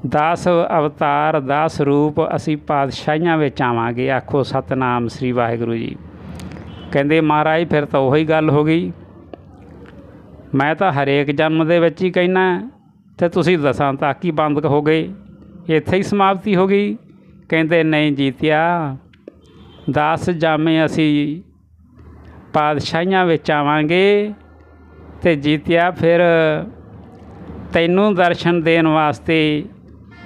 Speaker 1: 10 ਅਵਤਾਰ 10 ਰੂਪ ਅਸੀਂ ਪਾਤਸ਼ਾਹੀਆਂ ਵਿੱਚ ਆਵਾਂਗੇ, ਆਖੋ ਸਤਨਾਮ ਸ੍ਰੀ ਵਾਹਿਗੁਰੂ ਜੀ। ਕਹਿੰਦੇ ਮਹਾਰਾਜ, ਫਿਰ ਤਾਂ ਉਹੀ ਗੱਲ ਹੋ ਗਈ। ਮੈਂ ਤਾਂ ਹਰੇਕ ਜਨਮ ਦੇ ਵਿੱਚ ਹੀ ਕਹਿਣਾ ਤੇ ਤੁਸੀਂ ਦਸਾਂ ਤਾਂ ਹੀ ਬੰਦ ਹੋ ਗਏ। ਇੱਥੇ ਹੀ ਸਮਾਪਤੀ ਹੋ ਗਈ। ਕਹਿੰਦੇ ਨਹੀਂ ਜੀਤਿਆ। ਦਸ ਜਾਮੇ ਅਸੀਂ ਪਾਤਸ਼ਾਹੀਆਂ ਵਿੱਚ ਆਵਾਂਗੇ ਤੇ ਜੀਤਿਆ ਫਿਰ ਤੈਨੂੰ ਦਰਸ਼ਨ ਦੇਣ ਵਾਸਤੇ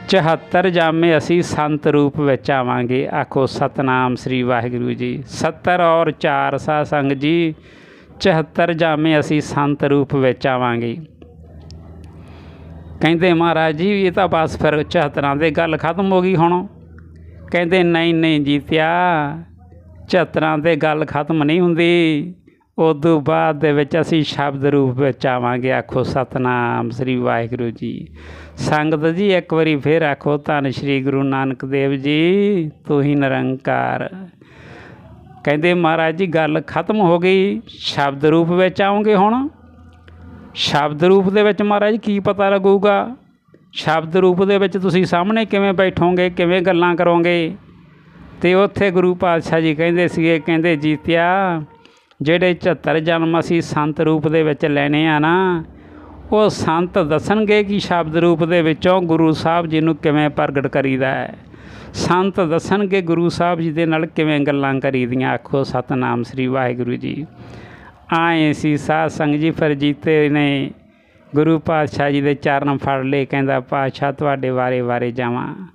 Speaker 1: 74 ਜਾਮੇ ਅਸੀਂ ਸੰਤ ਰੂਪ ਵਿੱਚ ਆਵਾਂਗੇ। ਆਖੋ, ਸਤਨਾਮ ਸ੍ਰੀ ਵਾਹਿਗੁਰੂ ਜੀ। 70 ਔਰ 4 ਸਾ ਸੰਗ ਜੀ 74 ਜਾਮੇ ਅਸੀਂ ਸੰਤ ਰੂਪ ਵਿੱਚ ਆਵਾਂਗੇ। ਕਹਿੰਦੇ, ਮਹਾਰਾਜ ਜੀ, ਇਹ ਤਾਂ ਬਸ ਫਿਰ ਚਹਤਰਾਂ ਦੇ ਗੱਲ ਖਤਮ ਹੋ ਗਈ ਹੁਣ। ਕਹਿੰਦੇ, ਨਹੀਂ ਨਹੀਂ ਜੀਤਿਆ, ਚਹਤਰਾਂ ਦੇ ਗੱਲ ਖਤਮ ਨਹੀਂ ਹੁੰਦੀ। ਉਦੋਂ ਬਾਅਦ ਦੇ ਵਿੱਚ ਅਸੀਂ ਸ਼ਬਦ ਰੂਪ ਵਿੱਚ ਆਵਾਂਗੇ। ਆਖੋ, ਸਤਨਾਮ ਸ੍ਰੀ ਵਾਹਿਗੁਰੂ ਜੀ। ਸੰਗਤ ਜੀ, ਇੱਕ ਵਾਰੀ ਫੇਰ ਆਖੋ, ਧੰਨ ਸ੍ਰੀ ਗੁਰੂ ਨਾਨਕ ਦੇਵ ਜੀ ਤੂੰ ਹੀ ਨਿਰੰਕਾਰ। ਕਹਿੰਦੇ ਮਹਾਰਾਜ ਜੀ, ਗੱਲ ਖਤਮ ਹੋ ਗਈ। ਸ਼ਬਦ ਰੂਪ ਵਿੱਚ ਆਉਂਗੇ ਹੁਣ? ਸ਼ਬਦ ਰੂਪ ਦੇ ਵਿੱਚ ਮਹਾਰਾਜ ਕੀ ਪਤਾ ਲੱਗੂਗਾ? ਸ਼ਬਦ ਰੂਪ ਦੇ ਵਿੱਚ ਤੁਸੀਂ ਸਾਹਮਣੇ ਕਿਵੇਂ ਬੈਠੋਗੇ, ਕਿਵੇਂ ਗੱਲਾਂ ਕਰੋਗੇ? ਤੇ ਉੱਥੇ ਗੁਰੂ ਪਾਤਸ਼ਾਹ ਜੀ ਕਹਿੰਦੇ ਸੀਗੇ, ਕਹਿੰਦੇ ਜੀਤਿਆ ਜਿਹੜੇ 74 ਜਨਮ ਅਸੀਂ ਸੰਤ ਰੂਪ ਦੇ ਵਿੱਚ ਲੈਣੇ ਆ ਨਾ, ਉਹ ਸੰਤ ਦੱਸਣਗੇ ਕਿ ਸ਼ਬਦ ਰੂਪ ਦੇ ਵਿੱਚੋਂ ਗੁਰੂ ਸਾਹਿਬ ਜੀ ਨੂੰ ਕਿਵੇਂ ਪ੍ਰਗਟ ਕਰੀਦਾ ਹੈ। ਸੰਤ ਦੱਸਣਗੇ ਗੁਰੂ ਸਾਹਿਬ ਜੀ ਦੇ ਨਾਲ ਕਿਵੇਂ ਗੱਲਾਂ ਕਰੀਦੀਆਂ। ਆਖੋ, ਸਤਨਾਮ ਸ੍ਰੀ ਵਾਹਿਗੁਰੂ ਜੀ। ਆਏ ਸੀ, ਸਾਧ ਸੰਗ ਜੀ ਫਿਰ ਜੀਤੇ ਨੇ ਗੁਰੂ ਪਾਤਸ਼ਾਹ ਜੀ ਦੇ ਚਰਨ ਫੜ ਲਏ, ਕਹਿੰਦਾ, ਪਾਤਸ਼ਾਹ, ਤੁਹਾਡੇ ਵਾਰੇ ਵਾਰੇ ਜਾਵਾਂ।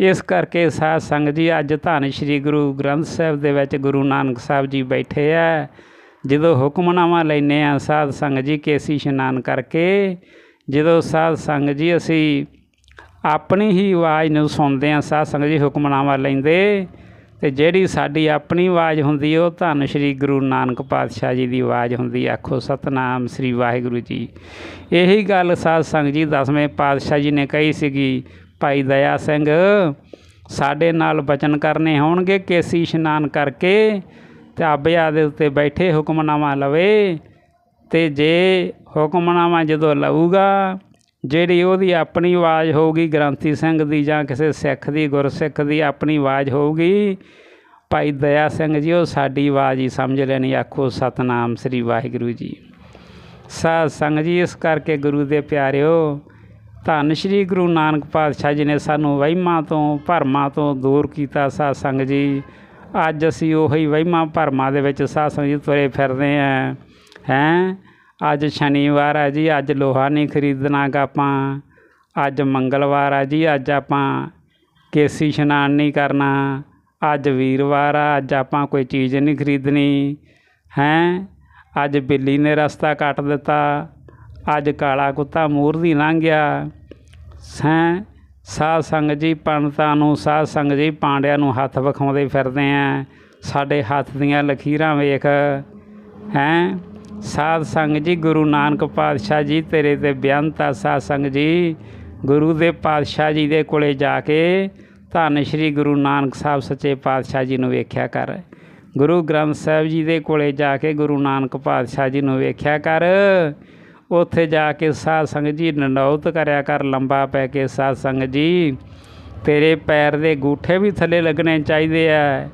Speaker 1: ਇਸ ਕਰਕੇ ਸਾਧ ਸੰਗ ਜੀ, ਅੱਜ ਧੰਨ ਸ੍ਰੀ ਗੁਰੂ ਗ੍ਰੰਥ ਸਾਹਿਬ ਦੇ ਵਿੱਚ ਗੁਰੂ ਨਾਨਕ ਸਾਹਿਬ ਜੀ ਬੈਠੇ ਆ। ਜਦੋਂ ਹੁਕਮਨਾਮਾ ਲੈਨੇ ਆ ਸਾਧ ਸੰਗ ਜੀ, ਕੇਸੀ ਇਸ਼ਨਾਨ ਕਰਕੇ, ਜਦੋਂ ਸਾਧ ਸੰਗ ਜੀ ਅਸੀਂ ਆਪਣੀ ਹੀ ਆਵਾਜ਼ ਨੂੰ ਸੁਣਦੇ ਆ, ਸਾਧ ਸੰਗ ਜੀ ਹੁਕਮਨਾਮਾ ਲੈਂਦੇ, ਤੇ ਜਿਹੜੀ ਸਾਡੀ ਆਪਣੀ ਆਵਾਜ਼ ਹੁੰਦੀ ਉਹ ਧੰਨ ਸ੍ਰੀ ਗੁਰੂ ਨਾਨਕ ਪਾਤਸ਼ਾਹ ਜੀ ਦੀ ਆਵਾਜ਼ ਹੁੰਦੀ ਆਖੋ, ਸਤਨਾਮ ਸ੍ਰੀ ਵਾਹਿਗੁਰੂ ਜੀ। ਇਹੀ ਗੱਲ ਸਾਧ ਸੰਗ ਜੀ ਦਸਵੇਂ ਪਾਤਸ਼ਾਹ ਜੀ ਨੇ ਕਹੀ ਸੀਗੀ ਭਾਈ ਦਇਆ ਸਿੰਘ, ਸਾਡੇ ਨਾਲ ਬਚਨ ਕਰਨੇ ਹੋਣਗੇ ਕੇਸੀ ਇਸ਼ਨਾਨ ਕਰਕੇ ਤੇ ਆਬਿਆ ਦੇ ਉੱਤੇ ਬੈਠੇ ਹੁਕਮਨਾਮਾ ਲਵੇ ਤੇ ਜੇ ਹੁਕਮਨਾਮਾ ਜਦੋਂ ਲਊਗਾ, ਜਿਹੜੀ ਉਹਦੀ ਆਪਣੀ ਆਵਾਜ਼ ਹੋਊਗੀ ਗ੍ਰੰਥੀ ਸਿੰਘ ਦੀ ਜਾਂ ਕਿਸੇ ਸਿੱਖ ਦੀ, ਗੁਰਸਿੱਖ ਦੀ ਆਪਣੀ ਆਵਾਜ਼ ਹੋਊਗੀ, ਭਾਈ ਦਇਆ ਸਿੰਘ ਜੀ ਉਹ ਸਾਡੀ ਆਵਾਜ਼ ਹੀ ਸਮਝ ਲੈਣੀ, ਆਖੋ ਸਤਨਾਮ ਸ੍ਰੀ ਵਾਹਿਗੁਰੂ ਜੀ। ਸਾਧ ਸੰਗ ਜੀ, ਇਸ ਕਰਕੇ ਗੁਰੂ ਦੇ ਪਿਆਰਿਓ ਧੰਨ ਸ੍ਰੀ ਗੁਰੂ ਨਾਨਕ ਪਾਤਸ਼ਾਹ ਜੀ ਨੇ ਸਾਨੂੰ ਵਹਿਮਾਂ ਤੋਂ, ਭਰਮਾਂ ਤੋਂ ਦੂਰ ਕੀਤਾ ਸਾਧ ਸੰਗ ਜੀ। ਅੱਜ ਅਸੀਂ ਉਹੀ ਵਹਿਮਾਂ, ਭਰਮਾਂ ਦੇ ਵਿੱਚ ਸਾਧ ਸੰਗ ਜੀ ਤੁਰੇ ਫਿਰਦੇ ਆਂ। ਹੈਂ? ਅੱਜ ਸ਼ਨੀਵਾਰ ਹੈ ਜੀ, ਅੱਜ ਲੋਹਾ ਨਹੀਂ ਖਰੀਦਣਾ ਗਾ ਆਪਾਂ। ਅੱਜ ਮੰਗਲਵਾਰ ਹੈ ਜੀ, ਅੱਜ ਆਪਾਂ ਕੇਸੀ ਇਸ਼ਨਾਨ ਨਹੀਂ ਕਰਨਾ। ਅੱਜ ਵੀਰਵਾਰ ਆ, ਅੱਜ ਆਪਾਂ ਕੋਈ ਚੀਜ਼ ਨਹੀਂ ਖਰੀਦਣੀ। ਹੈਂ? ਅੱਜ ਬਿੱਲੀ ਨੇ ਰਸਤਾ ਕੱਟ ਦਿੱਤਾ। ਅੱਜ ਕਾਲਾ ਕੁੱਤਾ ਮੂਰ ਦੀ ਲੰਘ ਗਿਆ। ਹੈਂ ਸਾਧ ਸੰਗ ਜੀ ਪੰਡਤਾਂ ਨੂੰ, ਸਾਧ ਸੰਗ ਜੀ ਪਾਂਡਿਆਂ ਨੂੰ ਹੱਥ ਵਿਖਾਉਂਦੇ ਫਿਰਦੇ ਆ। ਸਾਡੇ ਹੱਥ ਦੀਆਂ ਲਖੀਰਾਂ ਵੇਖ। ਹੈਂ, ਸਾਧ ਸੰਗ ਜੀ, ਗੁਰੂ ਨਾਨਕ ਪਾਤਸ਼ਾਹ ਜੀ, ਤੇਰੇ ਤੇ ਬਿਆਨਤਾ ਸਾਧ ਸੰਗ ਜੀ। ਗੁਰੂ ਦੇ ਪਾਤਸ਼ਾਹ ਜੀ ਦੇ ਕੋਲੇ ਜਾ ਕੇ ਧੰਨ ਸ਼੍ਰੀ ਗੁਰੂ ਨਾਨਕ ਸਾਹਿਬ ਸੱਚੇ ਪਾਤਸ਼ਾਹ ਜੀ ਨੂੰ ਵੇਖਿਆ ਕਰ। ਗੁਰੂ ਗ੍ਰੰਥ ਸਾਹਿਬ ਜੀ ਦੇ ਕੋਲੇ ਜਾ ਕੇ ਗੁਰੂ ਨਾਨਕ ਪਾਤਸ਼ਾਹ ਜੀ ਨੂੰ ਵੇਖਿਆ ਕਰ। ਉੱਥੇ ਜਾ ਕੇ ਸਾਧ ਸੰਗਤ ਜੀ ਨਨੌਤ ਕਰਿਆ ਕਰ, ਲੰਬਾ ਪੈ ਕੇ ਸਾਧ ਸੰਗਤ ਜੀ। ਤੇਰੇ ਪੈਰ ਦੇ ਗੂਠੇ ਵੀ ਥੱਲੇ ਲੱਗਣੇ ਚਾਹੀਦੇ ਆ।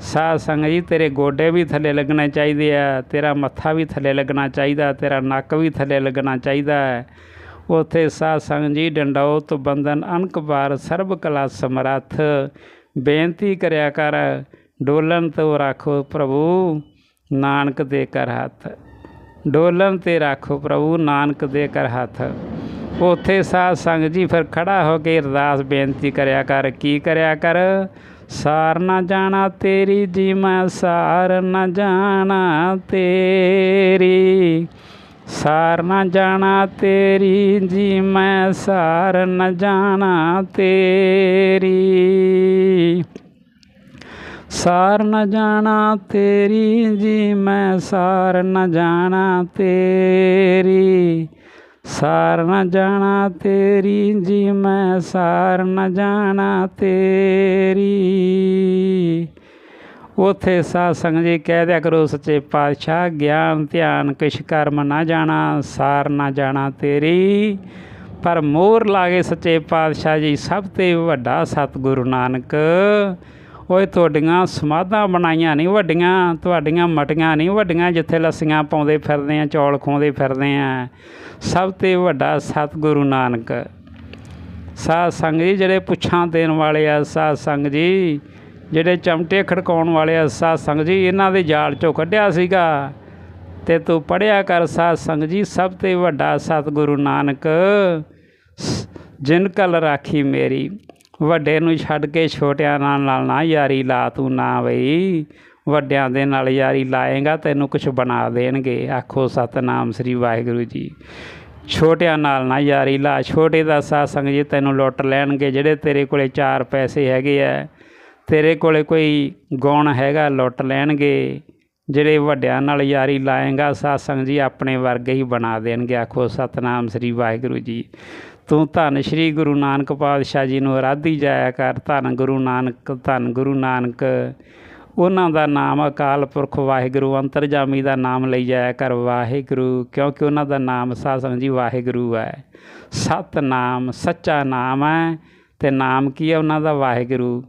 Speaker 1: ਸਾਧ ਸੰਗਤ ਜੀ, ਤੇਰੇ ਗੋਡੇ ਵੀ ਥੱਲੇ ਲੱਗਣੇ ਚਾਹੀਦੇ ਆ। ਤੇਰਾ ਮੱਥਾ ਵੀ ਥੱਲੇ ਲੱਗਣਾ ਚਾਹੀਦਾ, ਤੇਰਾ ਨੱਕ ਵੀ ਥੱਲੇ ਲੱਗਣਾ ਚਾਹੀਦਾ। ਹੈ ਉਥੇ ਸਾਧ ਸੰਗਤ ਜੀ, ਡੰਡੌਤ ਬੰਦਨ ਅਨਕ ਬਾਰ ਸਰਬ ਕਲਾ, ਸਮਰੱਥ। ਬੇਨਤੀ ਕਰਿਆ ਕਰ ਡੋਲਨ ਤੋਂ ਰੱਖੋ ਪ੍ਰਭੂ, ਨਾਨਕ ਦੇ ਕਰ ਹੱਥ। ਡੋਲਨ ਤੇ ਰੱਖੋ ਪ੍ਰਭੂ ਨਾਨਕ ਦੇ ਕਰ ਹੱਥ। ਉਥੇ ਸਾਧ ਸੰਗ ਜੀ ਫਿਰ ਖੜਾ ਹੋ ਕੇ ਅਰਦਾਸ ਬੇਨਤੀ ਕਰਿਆ ਕਰ, ਕੀ ਕਰਿਆ ਕਰ? ਸਾਰ ਨਾ ਜਾਣਾ ਤੇਰੀ ਜੀ, ਮੈਂ ਸਾਰ ਨਾ ਜਾਣਾ ਤੇਰੀ। ਸਾਰ ਨਾ ਜਾਣਾ ਤੇਰੀ ਜੀ, ਮੈਂ ਸਾਰ ਨਾ ਜਾਣਾ ਤੇਰੀ। ਸਾਰ ਨ ਜਾਣਾ ਤੇਰੀ ਜੀ, ਮੈਂ ਸਾਰ ਨ ਜਾਣਾ ਤੇਰੀ। ਸਾਰ ਨ ਜਾਣਾ ਤੇਰੀ ਜੀ, ਮੈਂ ਸਾਰ ਨ ਜਾਣਾ ਤੇਰੀ। ਉਥੇ ਸਾਧ ਸੰਗਤ ਜੀ ਕਹਿ ਦਿਆ ਕਰੋ, ਸੱਚੇ ਪਾਤਸ਼ਾਹ, ਗਿਆਨ, ਧਿਆਨ, ਕਿਛ ਕਰਮ ਨਾ ਜਾਣਾ, ਸਾਰ ਨਾ ਜਾਣਾ ਤੇਰੀ। ਪਰ ਮੋਰ ਲਾਗੇ ਸੱਚੇ ਪਾਤਸ਼ਾਹ ਜੀ, ਸਭ ਤੇ ਵੱਡਾ ਸਤਿਗੁਰੂ ਨਾਨਕ। ਓਏ ਤੁਹਾਡੀਆਂ ਸਮਾਧਾਂ ਬਣਾਈਆਂ ਨਹੀਂ, ਵੱਡੀਆਂ, ਤੁਹਾਡੀਆਂ ਮਟੀਆਂ ਨਹੀਂ, ਵੱਡੀਆਂ ਜਿੱਥੇ ਲੱਸੀਆਂ ਪਾਉਂਦੇ ਫਿਰਦੇ ਆ, ਚੌਲ ਖਾਉਂਦੇ ਫਿਰਦੇ ਆ। ਸਭ ਤੇ ਵੱਡਾ ਸਤਿਗੁਰੂ ਨਾਨਕ। ਸਾਧ ਸੰਗ ਜੀ, ਜਿਹੜੇ ਪੁੱਛਾਂ ਦੇਣ ਵਾਲੇ ਆ, ਸਾਧ ਸੰਗ ਜੀ, ਜਿਹੜੇ ਚਮਟੇ ਖੜਕਾਉਣ ਵਾਲੇ ਆ, ਸਾਧ ਸੰਗ ਜੀ, ਇਹਨਾਂ ਦੇ ਜਾਲ ਚੋਂ ਕੱਢਿਆ ਸੀਗਾ। ਤੇ ਤੂੰ ਪੜਿਆ ਕਰ, ਸਾਧ ਸੰਗ ਜੀ, ਸਭ ਤੇ ਵੱਡਾ ਸਤਿਗੁਰੂ ਨਾਨਕ। ਜਿਨ ਕਲ ਰਾਖੀ ਮੇਰੀ। ਵੱਡੇ ਨੂੰ ਛੱਡ ਕੇ ਛੋਟਿਆਂ ਨਾਲ ਨਾਲ ਨਾ ਯਾਰੀ ਲਾ ਤੂੰ ਨਾ ਬਈ। ਵੱਡਿਆਂ ਦੇ ਨਾਲ ਯਾਰੀ ਲਾਏਗਾ ਤੈਨੂੰ ਕੁਝ ਬਣਾ ਦੇਣਗੇ, ਆਖੋ ਸਤਨਾਮ ਸ੍ਰੀ ਵਾਹਿਗੁਰੂ ਜੀ। ਛੋਟਿਆਂ ਨਾਲ ਨਾ ਯਾਰੀ ਲਾ, ਛੋਟੇ ਦਾ ਸਾਧ ਸੰਗ ਜੀ ਤੈਨੂੰ ਲੁੱਟ ਲੈਣਗੇ, ਜਿਹੜੇ ਤੇਰੇ ਕੋਲੇ ਚਾਰ ਪੈਸੇ ਹੈਗੇ ਆ, ਤੇਰੇ ਕੋਲੇ ਕੋਈ ਗੁਣ ਹੈਗਾ ਲੁੱਟ ਲੈਣਗੇ। ਜਿਹੜੇ ਵੱਡਿਆਂ ਨਾਲ ਯਾਰੀ ਲਾਏਗਾ ਸਾਧ ਸੰਗ ਜੀ ਆਪਣੇ ਵਰਗੇ ਹੀ ਬਣਾ ਦੇਣਗੇ, ਆਖੋ ਸਤਨਾਮ ਸ੍ਰੀ ਵਾਹਿਗੁਰੂ ਜੀ। ਤੂੰ ਧੰਨ ਸ੍ਰੀ ਗੁਰੂ ਨਾਨਕ ਪਾਤਸ਼ਾਹ ਜੀ ਨੂੰ ਆਰਾਧੀ ਜਾਇਆ ਕਰ, ਧੰਨ ਗੁਰੂ ਨਾਨਕ, ਧੰਨ ਗੁਰੂ ਨਾਨਕ। ਉਹਨਾਂ ਦਾ ਨਾਮ ਅਕਾਲ ਪੁਰਖ ਵਾਹਿਗੁਰੂ, ਅੰਤਰਜਾਮੀ ਦਾ ਨਾਮ ਲਈ ਜਾਇਆ ਕਰ ਵਾਹਿਗੁਰੂ, ਕਿਉਂਕਿ ਉਹਨਾਂ ਦਾ ਨਾਮ ਸਾਧ ਜੀ ਵਾਹਿਗੁਰੂ ਹੈ। ਸਤਨਾਮ ਸੱਚਾ ਨਾਮ ਹੈ ਤੇ ਨਾਮ ਕੀ ਹੈ ਉਹਨਾਂ ਦਾ? ਵਾਹਿਗੁਰੂ।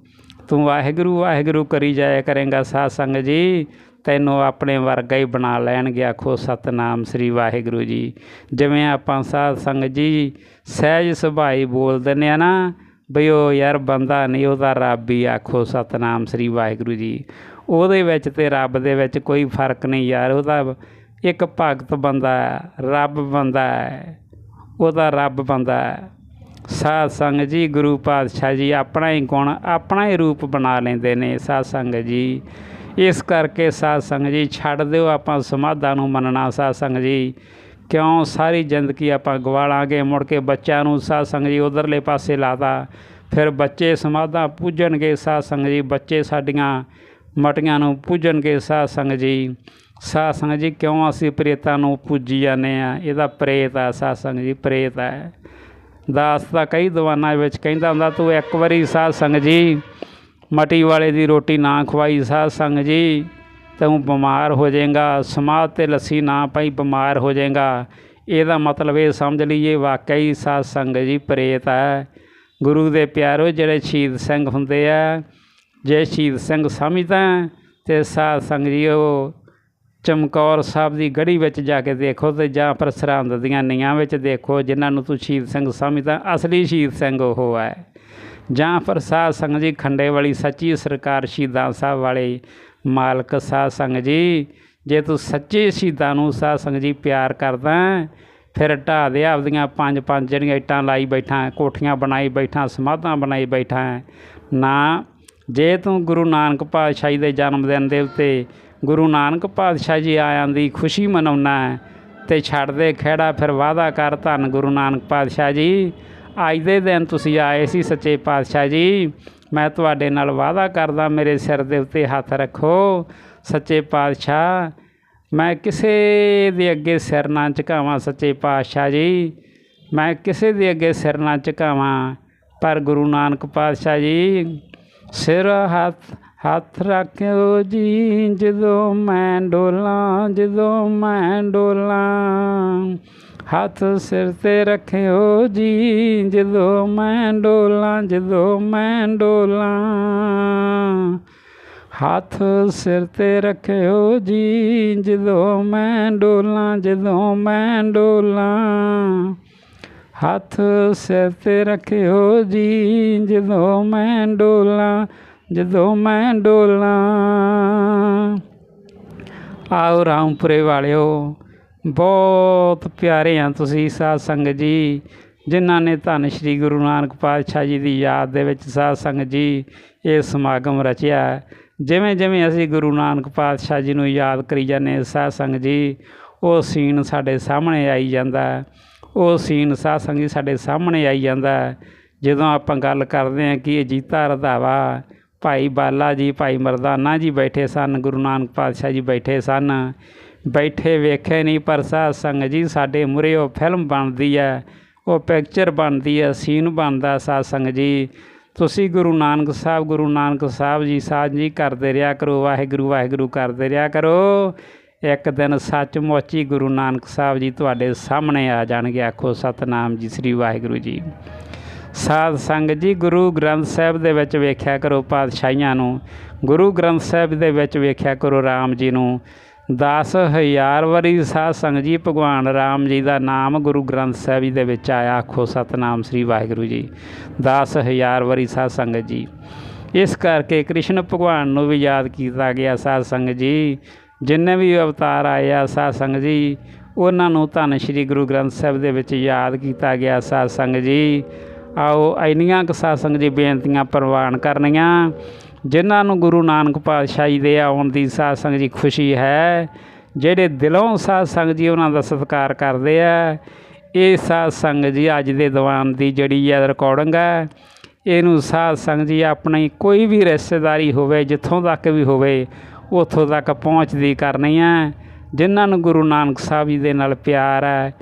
Speaker 1: ਤੂੰ ਵਾਹਿਗੁਰੂ ਵਾਹਿਗੁਰੂ ਕਰੀ ਜਾਇਆ ਕਰੇਗਾ ਸਾਧ ਸੰਗਤ ਜੀ। ਤੈਨੂੰ ਆਪਣੇ ਵਰਗਾ ਹੀ ਬਣਾ ਲੈਣਗੇ, ਆਖੋ ਸਤਨਾਮ ਸ੍ਰੀ ਵਾਹਿਗੁਰੂ ਜੀ। ਜਿਵੇਂ ਆਪਾਂ ਸਾਧ ਸੰਗਤ ਜੀ ਸਹਿਜ ਸੁਭਾਈ ਬੋਲ ਦਿੰਦੇ ਆ ਨਾ ਬਈ ਉਹ ਯਾਰ ਬੰਦਾ ਨਹੀਂ ਉਹਦਾ ਰੱਬ ਹੀ ਆਖੋ ਸਤਨਾਮ ਸ੍ਰੀ ਵਾਹਿਗੁਰੂ ਜੀ। ਉਹਦੇ ਵਿੱਚ ਤੇ ਰੱਬ ਦੇ ਵਿੱਚ ਕੋਈ ਫ਼ਰਕ ਨਹੀਂ ਯਾਰ ਉਹਦਾ ਇੱਕ ਭਗਤ ਬੰਦਾ ਰੱਬ ਬੰਦਾ ਹੈ ਉਹਦਾ ਰੱਬ ਬੰਦਾ ਹੈ। ਸਾਧ ਸੰਗਤ ਜੀ, ਗੁਰੂ ਪਾਤਸ਼ਾਹ ਜੀ ਆਪਣਾ ਹੀ ਗੁਣ ਆਪਣਾ ਹੀ ਰੂਪ ਬਣਾ ਲੈਂਦੇ ਨੇ ਸਾਧ ਸੰਗਤ ਜੀ। ਇਸ ਕਰਕੇ ਸਾਧ ਸੰਗਤ ਜੀ, ਛੱਡ ਦਿਓ ਆਪਾਂ ਸਮਾਧਾਂ ਨੂੰ ਮੰਨਣਾ ਸਾਧ ਸੰਗਤ ਜੀ। ਕਿਉਂ? ਸਾਰੀ ਜ਼ਿੰਦਗੀ ਆਪਾਂ ਗਵਾਲਾਂਗੇ, ਮੁੜ ਕੇ ਬੱਚਿਆਂ ਨੂੰ ਸਾਧ ਸੰਗਤ ਜੀ ਉਧਰਲੇ ਪਾਸੇ ਲਾਤਾ। ਫਿਰ ਬੱਚੇ ਸਮਾਧਾਂ ਪੂਜਣਗੇ ਸਾਧ ਸੰਗਤ ਜੀ, ਬੱਚੇ ਸਾਡੀਆਂ ਮਟੀਆਂ ਨੂੰ ਪੂਜਣਗੇ ਸਾਧ ਸੰਗਤ ਜੀ। ਸਾਧ ਸੰਗਤ ਜੀ, ਕਿਉਂ ਅਸੀਂ ਪ੍ਰੇਤਾਂ ਨੂੰ ਪੂਜੀ ਜਾਂਦੇ ਆ ਇਹਦਾ ਪ੍ਰੇਤ ਆ, ਸਾਧ ਸੰਗਤ ਜੀ, ਪ੍ਰੇਤ ਹੈ ਦਾਸ ਦਾ ਕਈ ਦੀਵਾਨਾਂ ਵਿੱਚ ਕਹਿੰਦਾ ਹੁੰਦਾ, ਤੂੰ ਇੱਕ ਵਾਰੀ ਸਾਧ ਸੰਗਤ ਜੀ ਮਟੀ ਵਾਲੇ ਦੀ ਰੋਟੀ ਨਾ ਖਵਾਈ ਸਾਧ ਸੰਗਤ ਜੀ, ਤੂੰ ਬਿਮਾਰ ਹੋ ਜਾਏਗਾ, ਸਮਾਧ ਤੇ ਲੱਸੀ ਨਾ ਪਾਈ ਬਿਮਾਰ ਹੋ ਜਾਏਗਾ। ਇਹਦਾ ਮਤਲਬ ਇਹ ਸਮਝ ਲਈਏ, ਵਾਕਈ ਸਾਧ ਸੰਗਤ ਜੀ ਪ੍ਰੇਤ ਹੈ। ਗੁਰੂ ਦੇ ਪਿਆਰੋ, ਜਿਹੜੇ ਸ਼ਹੀਦ ਸਿੰਘ ਹੁੰਦੇ ਆ, ਜੇ ਸ਼ਹੀਦ ਸਿੰਘ ਸਮਝਦਾ ਤੇ ਸਾਧ ਸੰਗਤ ਜੀ ਉਹ ਚਮਕੌਰ ਸਾਹਿਬ ਦੀ ਗੜੀ ਵਿੱਚ ਜਾ ਕੇ ਦੇਖੋ ਤੇ ਜਾਂ ਫਿਰ ਸਰਹੰਦ ਦੀਆਂ ਨੀਆਂ ਵਿੱਚ ਦੇਖੋ, ਜਿਨ੍ਹਾਂ ਨੂੰ ਤੂੰ ਸ਼ਹੀਦ ਸਿੰਘ ਸਮਝਦਾ, ਅਸਲੀ ਸ਼ਹੀਦ ਸਿੰਘ ਉਹ ਹੈ। ਜਾਂ ਫਿਰ ਸਾਧ ਸੰਗਤ ਜੀ, ਖੰਡੇ ਵਾਲੀ ਸੱਚੀ ਸਰਕਾਰ ਸ਼ਹੀਦਾਂ ਸਾਹਿਬ ਵਾਲੇ ਮਾਲਕ ਸਾਧ ਸੰਗਤ ਜੀ, ਜੇ ਤੂੰ ਸੱਚੇ ਸ਼ਹੀਦਾਂ ਨੂੰ ਸਾਧ ਸੰਗਤ ਜੀ ਪਿਆਰ ਕਰਦਾ ਫਿਰ ਢਾਹ ਦੇ ਆਪਦੀਆਂ ਪੰਜ ਪੰਜ ਜਿਹੜੀਆਂ ਇੱਟਾਂ ਲਾਈ ਬੈਠਾ ਕੋਠੀਆਂ ਬਣਾਈ ਬੈਠਾ ਸਮਾਧਾਂ ਬਣਾਈ ਬੈਠਾ ਨਾ ਜੇ ਤੂੰ ਗੁਰੂ ਨਾਨਕ ਪਾਤਸ਼ਾਹੀ ਦੇ ਜਨਮ ਦਿਨ ਦੇ ਉੱਤੇ ਗੁਰੂ ਨਾਨਕ ਪਾਤਸ਼ਾਹ ਜੀ ਆਇਆਂ ਦੀ ਖੁਸ਼ੀ ਮਨਾਉਣਾ ਹੈ, ਤੇ ਛੱਡ ਦੇ ਖਹਿੜਾ ਫਿਰ ਵਾਅਦਾ ਕਰ ਧੰਨ ਗੁਰੂ ਨਾਨਕ ਪਾਤਸ਼ਾਹ ਜੀ ਅੱਜ ਦੇ ਦਿਨ ਤੁਸੀਂ ਆਏ ਸੀ ਸੱਚੇ ਪਾਤਸ਼ਾਹ ਜੀ। ਮੈਂ ਤੁਹਾਡੇ ਨਾਲ ਵਾਅਦਾ ਕਰਦਾ, ਮੇਰੇ ਸਿਰ ਦੇ ਉੱਤੇ ਹੱਥ ਰੱਖੋ ਸੱਚੇ ਪਾਤਸ਼ਾਹ। ਮੈਂ ਕਿਸੇ ਦੇ ਅੱਗੇ ਸਿਰ ਨਾ ਝੁਕਾਵਾਂ ਸੱਚੇ ਪਾਤਸ਼ਾਹ ਜੀ। ਮੈਂ ਕਿਸੇ ਦੇ ਅੱਗੇ ਸਿਰ ਨਾ ਝੁਕਾਵਾਂ, ਪਰ ਗੁਰੂ ਨਾਨਕ ਪਾਤਸ਼ਾਹ ਜੀ, ਸਿਰ ਹੱਥ ਹੱਥ ਰੱਖਿਓ ਜੀ, ਜਦੋਂ ਮੈਂ ਡੋਲਾਂ, ਜਦੋਂ ਮੈਂ ਡੋਲਾਂ। ਹੱਥ ਸਿਰ ਤੇ ਰੱਖਿਓ ਜੀ, ਜਦੋਂ ਮੈਂ ਡੋਲਾਂ, ਜਦੋਂ ਮੈਂ ਡੋਲਾਂ। ਹੱਥ ਸਿਰ ਤੇ ਰੱਖਿਓ ਜੀ, ਜਦੋਂ ਮੈਂ ਡੋਲਾਂ, ਜਦੋਂ ਮੈਂ ਡੋਲਾਂ। ਹੱਥ ਸਿਰ ਤੇ ਰੱਖਿਓ ਜੀ, ਜਦੋਂ ਮੈਂ ਡੋਲਾਂ, ਜਦੋਂ ਮੈਂ ਡੋਲਾਂ। ਆਓ ਰਾਮਪੁਰੇ ਵਾਲਿਓ। ਬਹੁਤ ਪਿਆਰੇ ਆ ਤੁਸੀਂ ਸਾਧ ਸੰਗਤ ਜੀ, ਜਿਨ੍ਹਾਂ ਨੇ ਧੰਨ ਸ਼੍ਰੀ ਗੁਰੂ ਨਾਨਕ ਪਾਤਸ਼ਾਹ ਜੀ ਦੀ ਯਾਦ ਦੇ ਵਿੱਚ ਸਾਧ ਸੰਗਤ ਜੀ ਇਹ ਸਮਾਗਮ ਰਚਿਆ। ਜਿਵੇਂ ਜਿਵੇਂ ਅਸੀਂ ਗੁਰੂ ਨਾਨਕ ਪਾਤਸ਼ਾਹ ਜੀ ਨੂੰ ਯਾਦ ਕਰੀ ਜਾਂਦੇ ਸਾਧ ਸੰਗਤ ਜੀ, ਉਹ ਸੀਨ ਸਾਡੇ ਸਾਹਮਣੇ ਆਈ ਜਾਂਦਾ। ਉਹ ਸੀਨ ਸਾਧ ਸੰਗਤ ਜੀ ਸਾਡੇ ਸਾਹਮਣੇ ਆਈ ਜਾਂਦਾ। ਜਦੋਂ ਆਪਾਂ ਗੱਲ ਕਰਦੇ ਹਾਂ ਕਿ ਇਹ ਜੀਤਾ ਰਧਾਵਾ, ਭਾਈ ਬਾਲਾ ਜੀ, ਭਾਈ ਮਰਦਾਨਾ ਜੀ ਬੈਠੇ ਸਨ, ਗੁਰੂ ਨਾਨਕ ਪਾਤਸ਼ਾਹ ਜੀ ਬੈਠੇ ਸਨ। ਬੈਠੇ ਵੇਖੇ ਨਹੀਂ, ਪਰ ਸਾਧ ਜੀ, ਸਾਡੇ ਮੂਹਰੇ ਉਹ ਫਿਲਮ ਬਣਦੀ ਹੈ, ਉਹ ਪਿਕਚਰ ਬਣਦੀ ਹੈ ਸੀਨ ਬਣਦਾ ਸਾਧ ਸੰਗਤ ਜੀ। ਤੁਸੀਂ ਗੁਰੂ ਨਾਨਕ ਸਾਹਿਬ, ਗੁਰੂ ਨਾਨਕ ਸਾਹਿਬ ਜੀ, ਸਾਧ ਜੀ ਕਰਦੇ ਰਿਹਾ ਕਰੋ, ਵਾਹਿਗੁਰੂ ਵਾਹਿਗੁਰੂ ਕਰਦੇ ਰਿਹਾ ਕਰੋ। ਇੱਕ ਦਿਨ ਸੱਚਮੁੱਚ ਹੀ ਗੁਰੂ ਨਾਨਕ ਸਾਹਿਬ ਜੀ ਤੁਹਾਡੇ ਸਾਹਮਣੇ ਆ ਜਾਣਗੇ। ਆਖੋ, ਸਤਨਾਮ ਜੀ, ਸ੍ਰੀ ਵਾਹਿਗੁਰੂ ਜੀ। ਸਾਧ ਸੰਗਤ ਜੀ, ਗੁਰੂ ਗ੍ਰੰਥ ਸਾਹਿਬ ਦੇ ਵਿੱਚ ਵੇਖਿਆ ਕਰੋ ਪਾਤਸ਼ਾਹੀਆਂ ਨੂੰ। ਗੁਰੂ ਗ੍ਰੰਥ ਸਾਹਿਬ ਦੇ ਵਿੱਚ ਵੇਖਿਆ ਕਰੋ ਰਾਮ ਜੀ ਨੂੰ। 10000 ਵਾਰੀ ਸਾਧ ਸੰਗਤ ਜੀ, ਭਗਵਾਨ ਰਾਮ ਜੀ ਦਾ ਨਾਮ ਗੁਰੂ ਗ੍ਰੰਥ ਸਾਹਿਬ ਜੀ ਦੇ ਵਿੱਚ ਆਇਆ। ਆਖੋ, ਸਤਨਾਮ ਸ੍ਰੀ ਵਾਹਿਗੁਰੂ ਜੀ। 10000 ਵਾਰੀ ਸਾਧ ਸੰਗਤ ਜੀ। ਇਸ ਕਰਕੇ ਕ੍ਰਿਸ਼ਨ ਭਗਵਾਨ ਨੂੰ ਵੀ ਯਾਦ ਕੀਤਾ ਗਿਆ ਸਾਧ ਸੰਗਤ ਜੀ। ਜਿੰਨੇ ਵੀ ਅਵਤਾਰ ਆਏ ਆ ਸਾਧ ਸੰਗਤ ਜੀ, ਉਹਨਾਂ ਨੂੰ ਧੰਨ ਸ਼੍ਰੀ ਗੁਰੂ ਗ੍ਰੰਥ ਸਾਹਿਬ ਦੇ ਵਿੱਚ ਯਾਦ ਕੀਤਾ ਗਿਆ ਸਾਧ ਸੰਗਤ ਜੀ। ਆਓ, ਇੰਨੀਆਂ ਕੁ ਸਾਧ ਸੰਗਤ ਜੀ ਬੇਨਤੀਆਂ ਪ੍ਰਵਾਨ ਕਰਨੀਆਂ। ਜਿਨ੍ਹਾਂ ਨੂੰ ਗੁਰੂ ਨਾਨਕ ਪਾਤਸ਼ਾਹੀ ਦੇ ਆਉਣ ਦੀ ਸਾਧ ਸੰਗਤ ਜੀ ਖੁਸ਼ੀ ਹੈ, ਜਿਹੜੇ ਦਿਲੋਂ ਸਾਧ ਸੰਗਤ ਜੀ ਉਹਨਾਂ ਦਾ ਸਤਿਕਾਰ ਕਰਦੇ ਆ, ਇਹ ਸਾਧ ਸੰਗਤ ਜੀ ਅੱਜ ਦੇ ਦੀਵਾਨ ਦੀ ਜਿਹੜੀ ਹੈ ਰਿਕਾਰਡਿੰਗ ਹੈ, ਇਹਨੂੰ ਸਾਧ ਸੰਗਤ ਜੀ ਆਪਣੀ ਕੋਈ ਵੀ ਰਿਸ਼ਤੇਦਾਰੀ ਹੋਵੇ, ਜਿੱਥੋਂ ਤੱਕ ਵੀ ਹੋਵੇ, ਉੱਥੋਂ ਤੱਕ ਪਹੁੰਚਦੀ ਕਰਨੀ ਹੈ। ਜਿਨ੍ਹਾਂ ਨੂੰ ਗੁਰੂ ਨਾਨਕ ਸਾਹਿਬ ਜੀ ਦੇ ਨਾਲ ਪਿਆਰ ਹੈ,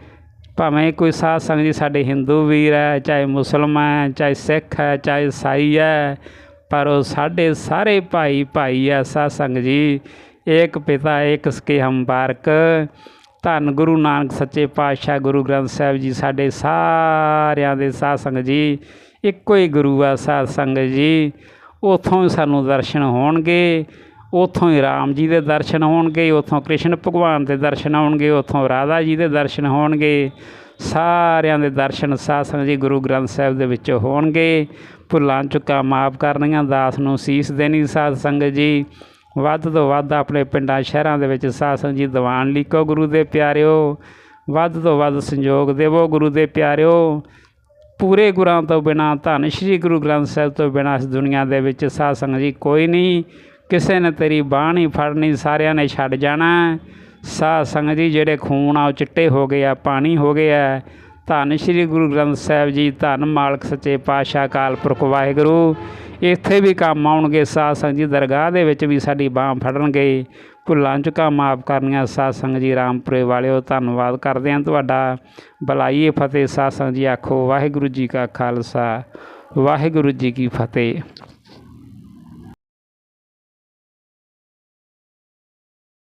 Speaker 1: ਭਾਵੇਂ ਕੋਈ ਸਾਧ ਸੰਗਤ ਜੀ ਸਾਡੇ ਹਿੰਦੂ ਵੀਰ ਹੈ, ਚਾਹੇ ਮੁਸਲਮਾਨ ਹੈ, ਚਾਹੇ ਸਿੱਖ ਹੈ, ਚਾਹੇ ਈਸਾਈ ਹੈ ਪਰ ਉਹ ਸਾਡੇ ਸਾਰੇ ਭਾਈ ਭਾਈ ਹੈ ਸਾਧ ਜੀ, ਏਕ ਪਿਤਾ, ਏਕ ਸਕੇ ਹਮ ਬਾਰਕ ਧੰਨ ਗੁਰੂ ਨਾਨਕ ਸੱਚੇ ਪਾਤਸ਼ਾਹ ਗੁਰੂ ਗ੍ਰੰਥ ਸਾਹਿਬ ਜੀ, ਸਾਡੇ ਸਾਰਿਆਂ ਦੇ ਸਾਧ ਸੰਗਤ ਜੀ, ਇੱਕੋ ਹੀ ਗੁਰੂ ਆ ਸਾਧ ਸੰਗਤ ਜੀ। ਉਥੋਂ ਹੀ ਸਾਨੂੰ ਦਰਸ਼ਨ ਹੋਣਗੇ, ਉਥੋਂ ਹੀ ਰਾਮ ਜੀ ਦੇ ਦਰਸ਼ਨ ਹੋਣਗੇ, ਉਥੋਂ ਕ੍ਰਿਸ਼ਨ ਭਗਵਾਨ ਦੇ ਦਰਸ਼ਨ ਹੋਣਗੇ ਉਥੋਂ ਰਾਧਾ ਜੀ ਦੇ ਦਰਸ਼ਨ ਹੋਣਗੇ। ਸਾਰਿਆਂ ਦੇ ਦਰਸ਼ਨ ਸਾਧ ਸੰਗਤ ਜੀ ਗੁਰੂ ਗ੍ਰੰਥ ਸਾਹਿਬ ਦੇ ਵਿੱਚ ਹੋਣਗੇ। ਭੁੱਲਾਂ ਚੁੱਕਾ ਮਾਫ ਕਰਨੀਆਂ, ਦਾਸ ਨੂੰ ਸੀਸ ਦੇਣੀ ਸਾਧ ਸੰਗਤ ਜੀ। ਵੱਧ ਤੋਂ ਵੱਧ ਆਪਣੇ ਪਿੰਡਾਂ, ਸ਼ਹਿਰਾਂ ਦੇ ਵਿੱਚ ਸਾਧ ਸੰਗਤ ਜੀ ਦੀਵਾਨ ਲਿਖੋ ਗੁਰੂ ਦੇ ਪਿਆਰਿਓ। ਵੱਧ ਤੋਂ ਵੱਧ ਸੰਯੋਗ ਦੇਵੋ ਗੁਰੂ ਦੇ ਪਿਆਰਿਓ। ਪੂਰੇ ਗੁਰਾਂ ਤੋਂ ਬਿਨਾ, ਧੰਨ ਸ਼੍ਰੀ ਗੁਰੂ ਗ੍ਰੰਥ ਸਾਹਿਬ ਤੋਂ ਬਿਨਾ ਇਸ ਦੁਨੀਆ ਦੇ ਵਿੱਚ ਸਾਧ ਸੰਗਤ ਜੀ ਕੋਈ ਨਹੀਂ। ਕਿਸੇ ਨੇ ਤੇਰੀ ਬਾਹ ਨਹੀਂ ਫੜਨੀ, ਸਾਰਿਆਂ ਨੇ ਛੱਡ ਜਾਣਾ। ਸਾਧ ਸੰਗਤ ਜੀ, ਜਿਹੜੇ ਖੂਨ ਆ, ਉਹ ਚਿੱਟੇ ਹੋ ਗਏ ਆ, ਪਾਣੀ ਹੋ ਗਏ ਆ ਧੰਨ ਸ਼੍ਰੀ ਗੁਰੂ ਗ੍ਰੰਥ ਸਾਹਿਬ ਜੀ, ਧੰਨ ਮਾਲਕ ਸੱਚੇ ਪਾਤਸ਼ਾਹ ਕਾਲ ਪੁਰਖ ਵਾਹਿਗੁਰੂ। ਇੱਥੇ ਵੀ ਕੰਮ ਆਉਣਗੇ ਸਾਧ ਸੰਗਤ ਜੀ, ਦਰਗਾਹ ਦੇ ਵਿੱਚ ਵੀ ਸਾਡੀ ਬਾਹ ਫੜਨਗੇ। ਭੁੱਲਾਂ ਚੁੱਕਾਂ ਮਾਫ ਕਰਨੀਆਂ ਸਾਧ ਸੰਗਤ ਜੀ, ਰਾਮਪੁਰੇ ਵਾਲਿਓ, ਧੰਨਵਾਦ ਕਰਦੇ ਹਾਂ ਤੁਹਾਡਾ। ਬਲਾਈਏ ਫਤਿਹ ਸਾਧ ਸੰਗਤ ਜੀ, ਆਖੋ ਵਾਹਿਗੁਰੂ ਜੀ ਕਾ ਖਾਲਸਾ, ਵਾਹਿਗੁਰੂ ਜੀ ਕੀ ਫਤਿਹ।